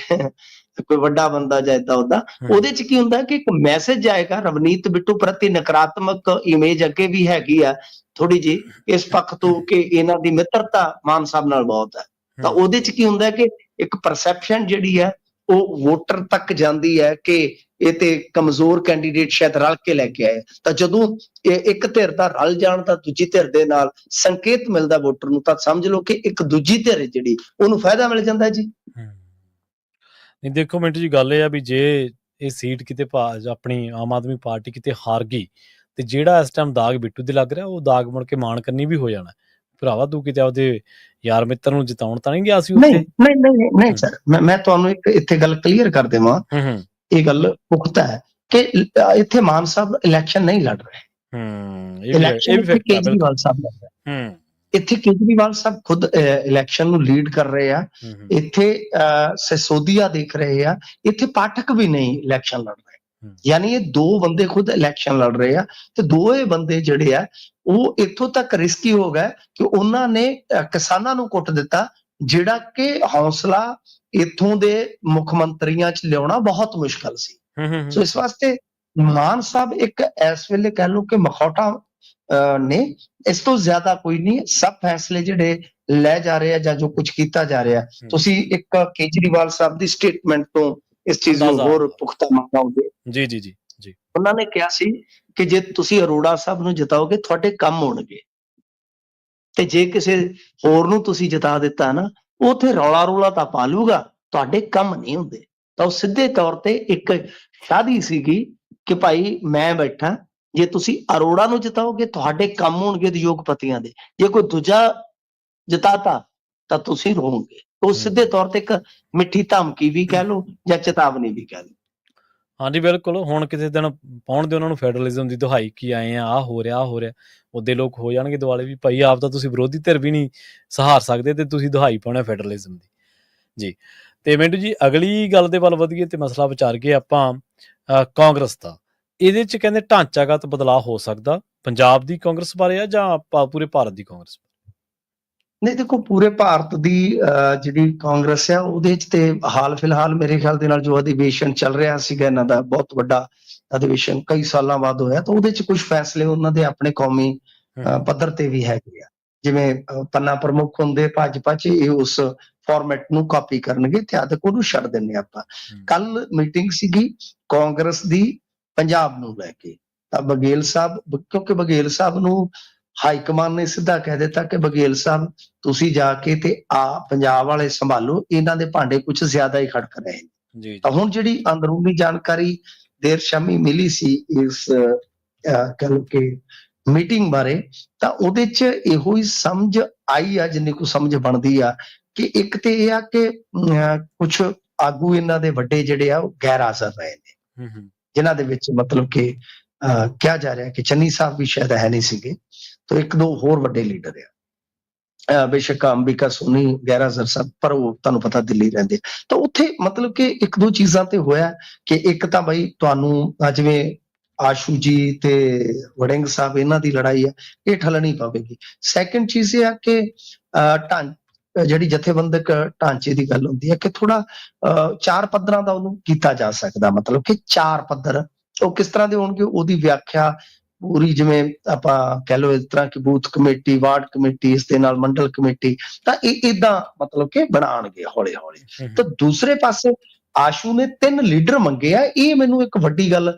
ਕੋਈ ਵੱਡਾ ਬੰਦਾ ਜਾਂ ਏਦਾਂ ਉਹਦਾ ਉਹਦੇ ਚ ਕੀ ਹੁੰਦਾ ਕਿ ਇੱਕ ਮੈਸੇਜ ਜਾਏਗਾ ਰਵਨੀਤ ਬਿੱਟੂ ਪ੍ਰਤੀ ਨਕਾਰਾਤਮਕ ਇਮੇਜ ਅੱਗੇ ਵੀ ਹੈਗੀ ਆ ਥੋੜੀ ਜੀ ਇਸ ਪੱਖ ਤੋਂ ਕਿ ਇਹਨਾਂ ਦੀ ਮਿੱਤਰਤਾ ਮਾਨ ਸਾਹਿਬ ਨਾਲ ਬਹੁਤ ਹੈ। ਤਾਂ ਉਹਦੇ ਚ ਕੀ ਹੁੰਦਾ ਕਿ ਇੱਕ ਪਰਸੈਪਸ਼ਨ ਜਿਹੜੀ ਹੈ ਉਹ ਵੋਟਰ ਤੱਕ ਜਾਂਦੀ ਹੈ ਕਿ ਇਹ ਤੇ ਕਮਜ਼ੋਰ ਕੈਂਡੀਡੇਟ ਸ਼ਾਇਦ ਰਲ ਕੇ ਲੈ ਕੇ ਆਏ ਤਾਂ ਜਦੋਂ ਇੱਕ ਧਿਰ ਦਾ ਰਲ ਜਾਣ ਤਾਂ ਦੂਜੀ ਧਿਰ ਦੇ ਨਾਲ ਸੰਕੇਤ ਮਿਲਦਾ ਵੋਟਰ ਨੂੰ ਤਾਂ ਸਮਝ ਲਓ ਕਿ ਇੱਕ ਦੂਜੀ ਧਿਰ ਜਿਹੜੀ ਉਹਨੂੰ ਫਾਇਦਾ ਮਿਲ ਜਾਂਦਾ ਜੀ। ਨਹੀਂ ਦੇਖੋ ਮਿੰਟੂ ਜੀ ਗੱਲ ਇਹ ਆ ਵੀ ਜੇ ਇਹ ਸੀਟ ਕਿਤੇ ਆਪਣੀ ਆਮ ਆਦਮੀ ਪਾਰਟੀ ਕਿਤੇ ਹਾਰ ਗਈ ਤੇ ਜਿਹੜਾ ਇਸ ਟਾਈਮ ਦਾਗ ਬਿੱਟੂ ਦੇ ਲੱਗ ਰਿਹਾ ਉਹ ਦਾਗ ਮੁੜ ਕੇ ਮਾਨ ਕੰਨੀ ਵੀ ਹੋ ਜਾਣਾ। ਭਰਾਵਾ ਤੂੰ ਕਿਤੇ ਆਪਦੇ ਯਾਰ ਮਿੱਤਰ ਨੂੰ ਜਿਤਾਉਣ ਤਾਂ ਨਹੀਂ ਗਿਆ ਸੀ ਉੱਥੇ? ਨਹੀਂ ਨਹੀਂ ਨਹੀਂ ਸਰ ਮੈਂ ਮੈਂ ਤੁਹਾਨੂੰ ਇੱਕ ਇੱਥੇ ਗੱਲ ਕਲੀਅਰ ਕਰ ਦੇਵਾਂ। ਇਹ ਗੱਲ ਪੁਖਤਾ ਹੈ ਕਿ ਇੱਥੇ ਮਾਨ ਸਾਹਿਬ ਇਲੈਕਸ਼ਨ ਨਹੀਂ ਲੜ ਰਹੇ। ਹੂੰ ਇਹ ਵੀ ਫੈਕਟ ਹੈ ਕੇਜਰੀਵਾਲ ਸਾਹਿਬ ਲੜ ਰਹੇ। ਹੂੰ। ਇੱਥੇ ਕੇਜਰੀਵਾਲ ਸਾਹਿਬ ਖੁਦ ਇਲੈਕਸ਼ਨ ਨੂੰ ਲੀਡ ਕਰ ਰਹੇ ਆ। ਇੱਥੇ ਸਿਸੋਦੀਆ ਦੇਖ ਰਹੇ ਆ। ਇੱਥੇ ਪਾਠਕ ਵੀ ਨਹੀਂ ਇਲੈਕਸ਼ਨ ਲੜ ਰਹੇ। ਯਾਨੀ ਇਹ ਦੋ ਬੰਦੇ ਖੁਦ ਇਲੈਕਸ਼ਨ ਲੜ ਰਹੇ ਆ ਤੇ ਦੋਏ ਬੰਦੇ ਜਿਹੜੇ ਆ ਉਹ ਇੱਥੋਂ ਤੱਕ ਰਿਸਕੀ ਹੋ ਗਏ ਕਿ ਉਹਨਾਂ ਨੇ ਕਿਸਾਨਾਂ ਨੂੰ ਕੁੱਟ ਦਿੱਤਾ ਜਿਹੜਾ ਕਿ ਹੌਸਲਾ ਇੱਥੋਂ ਦੇ ਮੁੱਖ ਮੰਤਰੀਆਂ 'ਚ ਲਿਆਉਣਾ ਬਹੁਤ ਮੁਸ਼ਕਲ ਸੀ। ਸੋ ਇਸ ਵਾਸਤੇ ਮਾਨ ਸਾਹਿਬ ਇੱਕ ਇਸ ਵੇਲੇ ਕਹਿ ਲਓ ਕਿ ਮਖੌਟਾ ਨੇ ਇਸ ਤੋਂ ਜ਼ਿਆਦਾ ਕੋਈ ਨਹੀਂ ਸਭ ਫੈਸਲੇ ਜਿਹੜੇ ਲੈ ਜਾ ਰਹੇ ਆ ਜਾਂ ਜੋ ਕੁਝ ਕੀਤਾ ਜਾ ਰਿਹਾ। ਤੁਸੀਂ ਇੱਕ ਕੇਜਰੀਵਾਲ ਸਾਹਿਬ ਦੀ ਸਟੇਟਮੈਂਟ ਤੋਂ ਇਸ ਚੀਜ਼ ਨੂੰ। ਹੋਰ ਪੁਖਤਾ ਮੰਨਾਓਗੇ ਜੀ ਜੀ ਜੀ ਜੀ। ਉਹਨਾਂ ਨੇ ਕਿਹਾ ਸੀ ਕਿ ਜੇ ਤੁਸੀਂ ਅਰੋੜਾ ਸਾਹਿਬ ਨੂੰ ਜਿਤਾਓਗੇ ਤੁਹਾਡੇ ਕੰਮ ਹੋਣਗੇ। ਤੇ ਜੇ ਕਿਸੇ ਹੋਰ ਨੂੰ ਤੁਸੀਂ ਜਿਤਾ ਦਿੱਤਾ ਨਾ ਉੱਥੇ ਰੌਲਾ ਰੌਲਾ ਤਾਂ ਪਾ ਲੂਗਾ ਤੁਹਾਡੇ ਕੰਮ ਨਹੀਂ ਹੁੰਦੇ। ਤਾਂ ਉਹ ਸਿੱਧੇ ਤੌਰ ਤੇ ਇੱਕ ਸ਼ਾਦੀ ਸੀਗੀ ਕਿ ਭਾਈ ਮੈਂ ਬੈਠਾ ਜੇ ਤੁਸੀਂ ਅਰੋੜਾ ਨੂੰ ਜਿਤਾਓਗੇ ਤੁਹਾਡੇ ਕੰਮ ਹੋਣਗੇ ਉਦਯੋਗਪਤੀਆਂ ਦੇ। ਜੇ ਕੋਈ ਦੂਜਾ ਜਿਤਾਤਾ ਤਾਂ ਤੁਸੀਂ ਰਹੋਗੇ ਉਹ ਸਿੱਧੇ ਤੌਰ ਤੇ ਇੱਕ ਮਿੱਠੀ ਧਮਕੀ ਵੀ ਕਹਿ ਲਓ ਜਾਂ ਚੇਤਾਵਨੀ ਵੀ ਕਹਿ ਲਓ। ਹਾਂਜੀ ਬਿਲਕੁਲ। ਹੁਣ ਕਿਸੇ ਦਿਨ ਪਾਉਣ ਦੇ ਉਹਨਾਂ ਨੂੰ ਫੈਡਰਲਿਜ਼ਮ ਦੀ ਦੁਹਾਈ ਕੀ ਆਏ ਆ ਆ ਹੋ ਰਿਹਾ ਆ ਹੋ ਰਿਹਾ। ਉਹਦੇ ਲੋਕ ਹੋ ਜਾਣਗੇ ਦੁਆਲੇ ਵੀ। ਭਾਈ ਆਪ ਤਾਂ ਤੁਸੀਂ ਵਿਰੋਧੀ ਧਿਰ ਵੀ ਨਹੀਂ ਸਹਾਰ ਸਕਦੇ ਤੇ ਤੁਸੀਂ ਦੁਹਾਈ ਪਾਉਣਾ ਫੈਡਰਲਿਜ਼ਮ ਦੀ। ਜੀ। ਤੇ ਮਿੰਟੂ ਜੀ ਅਗਲੀ ਗੱਲ ਦੇ ਵੱਲ ਵਧੀਏ ਤੇ ਮਸਲਾ ਵਿਚਾਰ ਕੇ ਆਪਾਂ ਕਾਂਗਰਸ ਦਾ। ਇਹਦੇ ਚ ਕਹਿੰਦੇ ਢਾਂਚਾਗਤ ਬਦਲਾਅ ਹੋ ਸਕਦਾ। ਪੰਜਾਬ ਦੀ ਕਾਂਗਰਸ ਬਾਰੇ ਆ ਜਾਂ ਪੂਰੇ ਭਾਰਤ ਦੀ ਕਾਂਗਰਸ ਨਹੀਂ ਦੇਖੋ ਪੂਰੇ ਭਾਰਤ ਦੀ ਜਿਹੜੀ ਕਾਂਗਰਸ ਆ ਉਹਦੇ ਚ ਤੇ ਹਾਲ ਫਿਲਹਾਲ ਮੇਰੇ ਖਿਆਲ ਦੇ ਨਾਲ ਜੋ ਅਧਿਵੇਸ਼ਨ ਚੱਲ ਰਿਹਾ ਸੀਗਾ ਇਹਨਾਂ ਦਾ ਬਹੁਤ ਵੱਡਾ ਅਧਿਵੇਸ਼ਨ ਕਈ ਸਾਲਾਂ ਬਾਅਦ ਹੋਇਆ ਤਾਂ ਉਹਦੇ ਚ ਕੁਝ ਫੈਸਲੇ ਉਹਨਾਂ ਦੇ ਆਪਣੇ ਕੌਮੀ ਪੱਧਰ ਤੇ ਵੀ ਹੈਗੇ ਆ। ਜਿਵੇਂ ਪੰਨਾ ਪ੍ਰਮੁੱਖ ਹੁੰਦੇ ਭਾਜਪਾ ਚ ਇਹ ਉਸ ਫਾਰਮੈਟ ਨੂੰ ਕਾਪੀ ਕਰਨਗੇ ਤੇ ਆਦਕ ਉਹਨੂੰ ਛੱਡ ਦਿੰਨੇ ਆਪਾਂ। ਕੱਲ ਮੀਟਿੰਗ ਸੀਗੀ ਕਾਂਗਰਸ ਦੀ ਪੰਜਾਬ ਨੂੰ ਲੈ ਕੇ। ਤਾਂ ਬਗੇਲ ਸਾਹਿਬ ਕਿਉਂਕਿ ਬਗੇਲ ਸਾਹਿਬ ਨੂੰ ਹਾਈ ਕਮਾਨ ਨੇ ਸਿੱਧਾ ਕਹਿ ਦਿੱਤਾ ਕਿ ਬਗੇਲ ਸਾਹਿਬ ਤੁਸੀਂ ਜਾ ਕੇ ਤੇ ਆ ਪੰਜਾਬ ਵਾਲੇ ਸੰਭਾਲੋ ਇਹਨਾਂ ਦੇ ਭਾਂਡੇ ਕੁਝ ਜ਼ਿਆਦਾ ਹੀ ਖੜਕ ਰਹੇ ਨੇ। ਜੀ ਤਾਂ ਹੁਣ ਜਿਹੜੀ ਅੰਦਰੂਨੀ ਜਾਣਕਾਰੀ ਦੇਰ ਸ਼ਾਮੀ ਮਿਲੀ ਸੀ ਇਸ ਅਹ, ਕਹਿ ਲਓ ਕਿ ਮੀਟਿੰਗ ਬਾਰੇ ਤਾਂ ਉਹਦੇ ਚ ਇਹੋ ਹੀ ਸਮਝ ਆਈ ਆ ਜਿੰਨੀ ਕੁ ਸਮਝ ਬਣਦੀ ਆ ਕਿ ਇੱਕ ਤੇ ਇਹ ਆ ਕਿ ਕੁਝ ਆਗੂ ਇਹਨਾਂ ਦੇ ਵੱਡੇ ਜਿਹੜੇ ਆ ਉਹ ਗੈਰ ਹਾਜ਼ਰ ਰਹੇ ਨੇ। ਹੂੰ ਹੂੰ। ਜਿਨ੍ਹਾਂ ਦੇ ਵਿੱਚ ਮਤਲਬ ਕਿ ਅਹ, ਕਿਹਾ ਜਾ ਰਿਹਾ ਕਿ ਚੰਨੀ ਸਾਹਿਬ ਵੀ ਸ਼ਾਇਦ ਹੈ ਨਹੀਂ ਸੀਗੇ ਤਾਂ ਇੱਕ ਦੋ ਹੋਰ ਵੱਡੇ ਲੀਡਰ ਆ ਬੇਸ਼ੱਕ ਅੰਬਿਕਾ ਸੋਨੀ ਗੈਰ ਹਾਜ਼ਰ ਸਾਹਿਬ ਪਰ ਉਹ ਤੁਹਾਨੂੰ ਪਤਾ ਦਿੱਲੀ ਰਹਿੰਦੇ ਆ। ਤਾਂ ਉੱਥੇ ਮਤਲਬ ਕਿ ਇੱਕ ਦੋ ਚੀਜ਼ਾਂ ਤੇ ਹੋਇਆ ਕਿ ਇੱਕ ਤਾਂ ਬਈ ਤੁਹਾਨੂੰ ਜਿਵੇਂ ਆਸ਼ੂ ਜੀ ਤੇ ਵੜਿੰਗ ਸਾਹਿਬ ਇਹਨਾਂ ਦੀ ਲੜਾਈ ਹੈ ਇਹ ਠੱਲਣੀ ਪਵੇਗੀ ਸੈਕੰਡ ਚੀਜ਼ ਇਹ ਆ ਕਿ ਅਹ, ਢਾਂ ਜਿਹੜੀ ਜਥੇਬੰਦਕ ਢਾਂਚੇ ਦੀ ਗੱਲ ਹੁੰਦੀ ਹੈ ਕਿ ਥੋੜਾ ਚਾਰ ਪੱਧਰਾਂ ਦਾ ਉਹਨੂੰ ਕੀਤਾ ਜਾ ਸਕਦਾ ਮਤਲਬ ਕਿ ਚਾਰ ਪੱਧਰ। ਉਹ ਕਿਸ ਤਰ੍ਹਾਂ ਦੇ ਹੋਣਗੇ ਉਹਦੀ ਵਿਆਖਿਆ ਪੂਰੀ ਜਿਵੇਂ ਆਪਾਂ ਕਹਿ ਲਓ ਇਸ ਤਰ੍ਹਾਂ ਕਿ ਬੂਥ ਕਮੇਟੀ ਵਾਰਡ ਕਮੇਟੀ ਇਸ ਦੇ ਨਾਲ ਮੰਡਲ ਕਮੇਟੀ ਤਾਂ ਇਹ ਇਦਾਂ ਮਤਲਬ ਕਿ ਬਣਾਉਣਗੇ ਹੌਲੀ ਹੌਲੀ ਤਾਂ ਦੂਸਰੇ ਪਾਸੇ ਆਸ਼ੂ ਨੇ ਤਿੰਨ ਲੀਡਰ ਮੰਗੇ ਆ। ਇਹ ਮੈਨੂੰ ਇੱਕ ਵੱਡੀ ਗੱਲ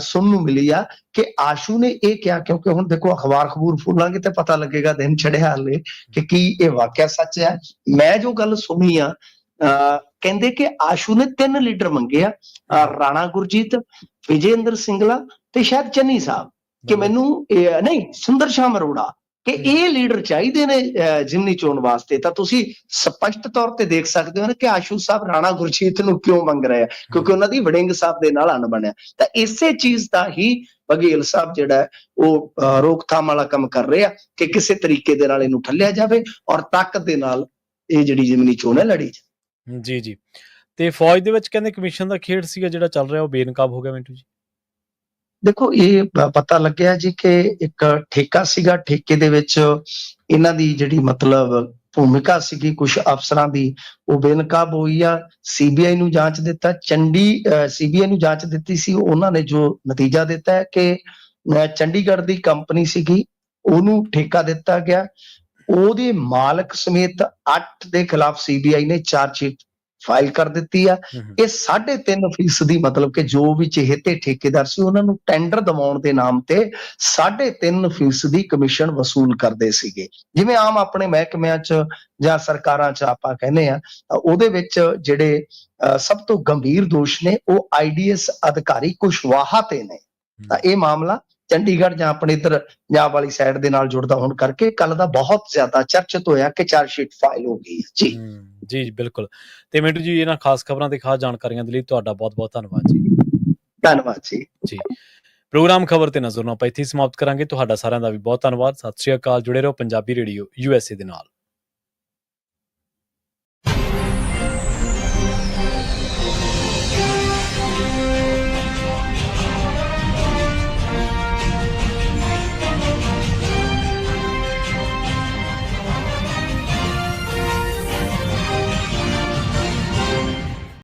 ਸੁਣਨ ਨੂੰ ਮਿਲੀ ਆ ਕਿ ਆਸ਼ੂ ਨੇ ਇਹ ਕਿਹਾ ਕਿਉਂਕਿ ਹੁਣ ਦੇਖੋ ਅਖਬਾਰ ਖਬੂਰ ਫੁੱਲਾਂਗੇ ਤੇ ਪਤਾ ਲੱਗੇਗਾ ਦਿਨ ਚੜਿਆ ਹਾਲੇ ਕਿ ਕੀ ਇਹ ਵਾਕਿਆ ਸੱਚ ਹੈ ਮੈਂ ਜੋ ਗੱਲ ਸੁਣੀ ਆ ਕਹਿੰਦੇ ਕਿ ਆਸ਼ੂ ਨੇ ਤਿੰਨ ਲੀਡਰ ਮੰਗੇ ਆ ਰਾਣਾ ਗੁਰਜੀਤ ਵਿਜੇਂਦਰ ਸਿੰਗਲਾ ਤੇ ਸ਼ਾਇਦ ਚੰਨੀ ਸਾਹਿਬ। ਕਿ ਮੈਨੂੰ ਨਹੀਂ ਸੁੰਦਰ ਸ਼ਾਮ ਅਰੋੜਾ। ਕਿ ਇਹ ਲੀਡਰ ਚਾਹੀਦੇ ਨੇ ਜ਼ਿਮਨੀ ਚੋਣ ਵਾਸਤੇ? ਤਾਂ ਤੁਸੀਂ ਸਪਸ਼ਟ ਤੌਰ ਤੇ ਦੇਖ ਸਕਦੇ ਹੋ ਨਾ ਕਿ ਆਸ਼ੂ ਸਾਹਿਬ ਰਾਣਾ ਗੁਰਜੀਤ ਨੂੰ ਕਿਉਂ ਮੰਗ ਰਹੇ ਆ? ਕਿਉਂਕਿ ਉਹਨਾਂ ਦੀ ਵੜਿੰਗ ਸਾਹਿਬ ਦੇ ਨਾਲ ਅਣ ਬਣਿਆ। ਤਾਂ ਇਸੇ ਚੀਜ਼ ਦਾ ਹੀ ਬਘੇਲ ਸਾਹਿਬ ਜਿਹੜਾ ਉਹ ਰੋਕਥਾਮ ਵਾਲਾ ਕੰਮ ਕਰ ਰਹੇ ਕਿ ਕਿਸੇ ਤਰੀਕੇ ਦੇ ਨਾਲ ਇਹਨੂੰ ਠੱਲਿਆ ਜਾਵੇ ਔਰ ਤਾਕਤ ਦੇ ਨਾਲ ਇਹ ਜਿਹੜੀ ਜ਼ਿਮਨੀ ਚੋਣ ਹੈ ਲੜੀ ਜੀ ਜੀ। ਤੇ ਫੌਜ ਦੇ ਵਿੱਚ ਕਹਿੰਦੇ ਕਮਿਸ਼ਨ ਦਾ ਖੇਡ ਸੀਗਾ ਜਿਹੜਾ ਚੱਲ ਰਿਹਾ ਉਹ ਬੇਨਕਾਬ ਹੋ ਗਿਆ ਮਿੰਟੂ ਜੀ। ਦੇਖੋ, ਇਹ ਪਤਾ ਲੱਗਿਆ ਜੀ ਕਿ ਇੱਕ ਠੇਕਾ ਸੀਗਾ। ਠੇਕੇ ਦੇ ਵਿੱਚ ਇਹਨਾਂ ਦੀ ਜਿਹੜੀ ਮਤਲਬ ਭੂਮਿਕਾ ਸੀਗੀ ਕੁਝ ਅਫਸਰਾਂ ਦੀ, ਉਹ ਬੇਨਕਾਬ ਹੋਈ ਆ। ਸੀਬੀਆਈ ਨੂੰ ਜਾਂਚ ਦਿੱਤਾ। ਚੰਡੀ ਸੀਬੀਆਈ ਨੂੰ ਜਾਂਚ ਦਿੱਤੀ ਸੀ। ਉਹਨਾਂ ਨੇ ਜੋ ਨਤੀਜਾ ਦਿੱਤਾ ਹੈ ਕਿ ਚੰਡੀਗੜ੍ਹ ਦੀ ਕੰਪਨੀ ਸੀਗੀ, ਉਹਨੂੰ ਠੇਕਾ ਦਿੱਤਾ ਗਿਆ। ਉਹਦੇ ਮਾਲਕ ਸਮੇਤ 8 ਦੇ ਖਿਲਾਫ ਸੀਬੀਆਈ ਨੇ ਚਾਰਜ ਸ਼ੀਟ ਫਾਈਲ ਕਰ ਦਿੱਤੀ ਆ। ਇਹ 3.5 ਫੀਸਦੀ ਮਤਲਬ ਕਿ ਜੋ ਵੀ ਚਹੇਤੇ ਠੇਕੇਦਾਰ ਸੀ ਉਹਨਾਂ ਨੂੰ ਟੈਂਡਰ ਦਿਵਾਉਣ ਦੇ ਨਾਮ ਤੇ 3.5 ਫੀਸਦੀ ਕਮਿਸ਼ਨ ਵਸੂਲ ਕਰਦੇ ਸੀਗੇ। ਜਿਵੇਂ ਆਮ ਆਪਣੇ ਮਹਿਕਮਿਆਂ 'ਚ ਜਾਂ ਸਰਕਾਰਾਂ 'ਚ ਆਪਾਂ ਕਹਿੰਦੇ ਆ ਉਹਦੇ ਵਿੱਚ ਜਿਹੜੇ ਸਭ ਤੋਂ ਗੰਭੀਰ ਦੋਸ਼ ਨੇ ਉਹ ਆਈਡੀਐਸ ਅਧਿਕਾਰੀ ਕੁਸ਼ਵਾਹਾ ਤੇ ਨੇ। ਤਾਂ ਇਹ ਮਾਮਲਾ ਚੰਡੀਗੜ੍ਹ ਜਾਂ ਆਪਣੇ ਇਧਰ ਪੰਜਾਬ ਵਾਲੀ ਸਾਈਡ ਦੇ ਨਾਲ ਜੁੜਦਾ ਹੋਣ ਕਰਕੇ ਕੱਲ ਦਾ ਬਹੁਤ ਜ਼ਿਆਦਾ ਚਰਚਿਤ ਹੋਇਆ ਕਿ ਚਾਰਜ ਸ਼ੀਟ ਫਾਈਲ ਹੋ ਗਈ ਜੀ। ਜੀ ਜੀ, ਬਿਲਕੁਲ। ਤੇ ਮਿੰਟੂ ਜੀ ਇਹਨਾਂ ਖਾਸ ਖਬਰਾਂ ਤੇ ਖਾਸ ਜਾਣਕਾਰੀਆਂ ਦੇ ਲਈ ਤੁਹਾਡਾ ਬਹੁਤ ਬਹੁਤ ਧੰਨਵਾਦ ਜੀ। ਧੰਨਵਾਦ ਜੀ। ਜੀ। ਪ੍ਰੋਗਰਾਮ ਖਬਰ ਤੇ ਨਜ਼ਰ ਨੂੰ ਹੀ ਸਮਾਪਤ ਕਰਾਂਗੇ। ਤੁਹਾਡਾ ਸਾਰਿਆਂ ਦਾ ਵੀ ਬਹੁਤ ਧੰਨਵਾਦ। ਸਤਿ ਸ਼੍ਰੀ ਅਕਾਲ। ਜੁੜੇ ਰਹੋ ਪੰਜਾਬੀ ਰੇਡੀਓ ਯੂਐਸਏ ਦੇ ਨਾਲ।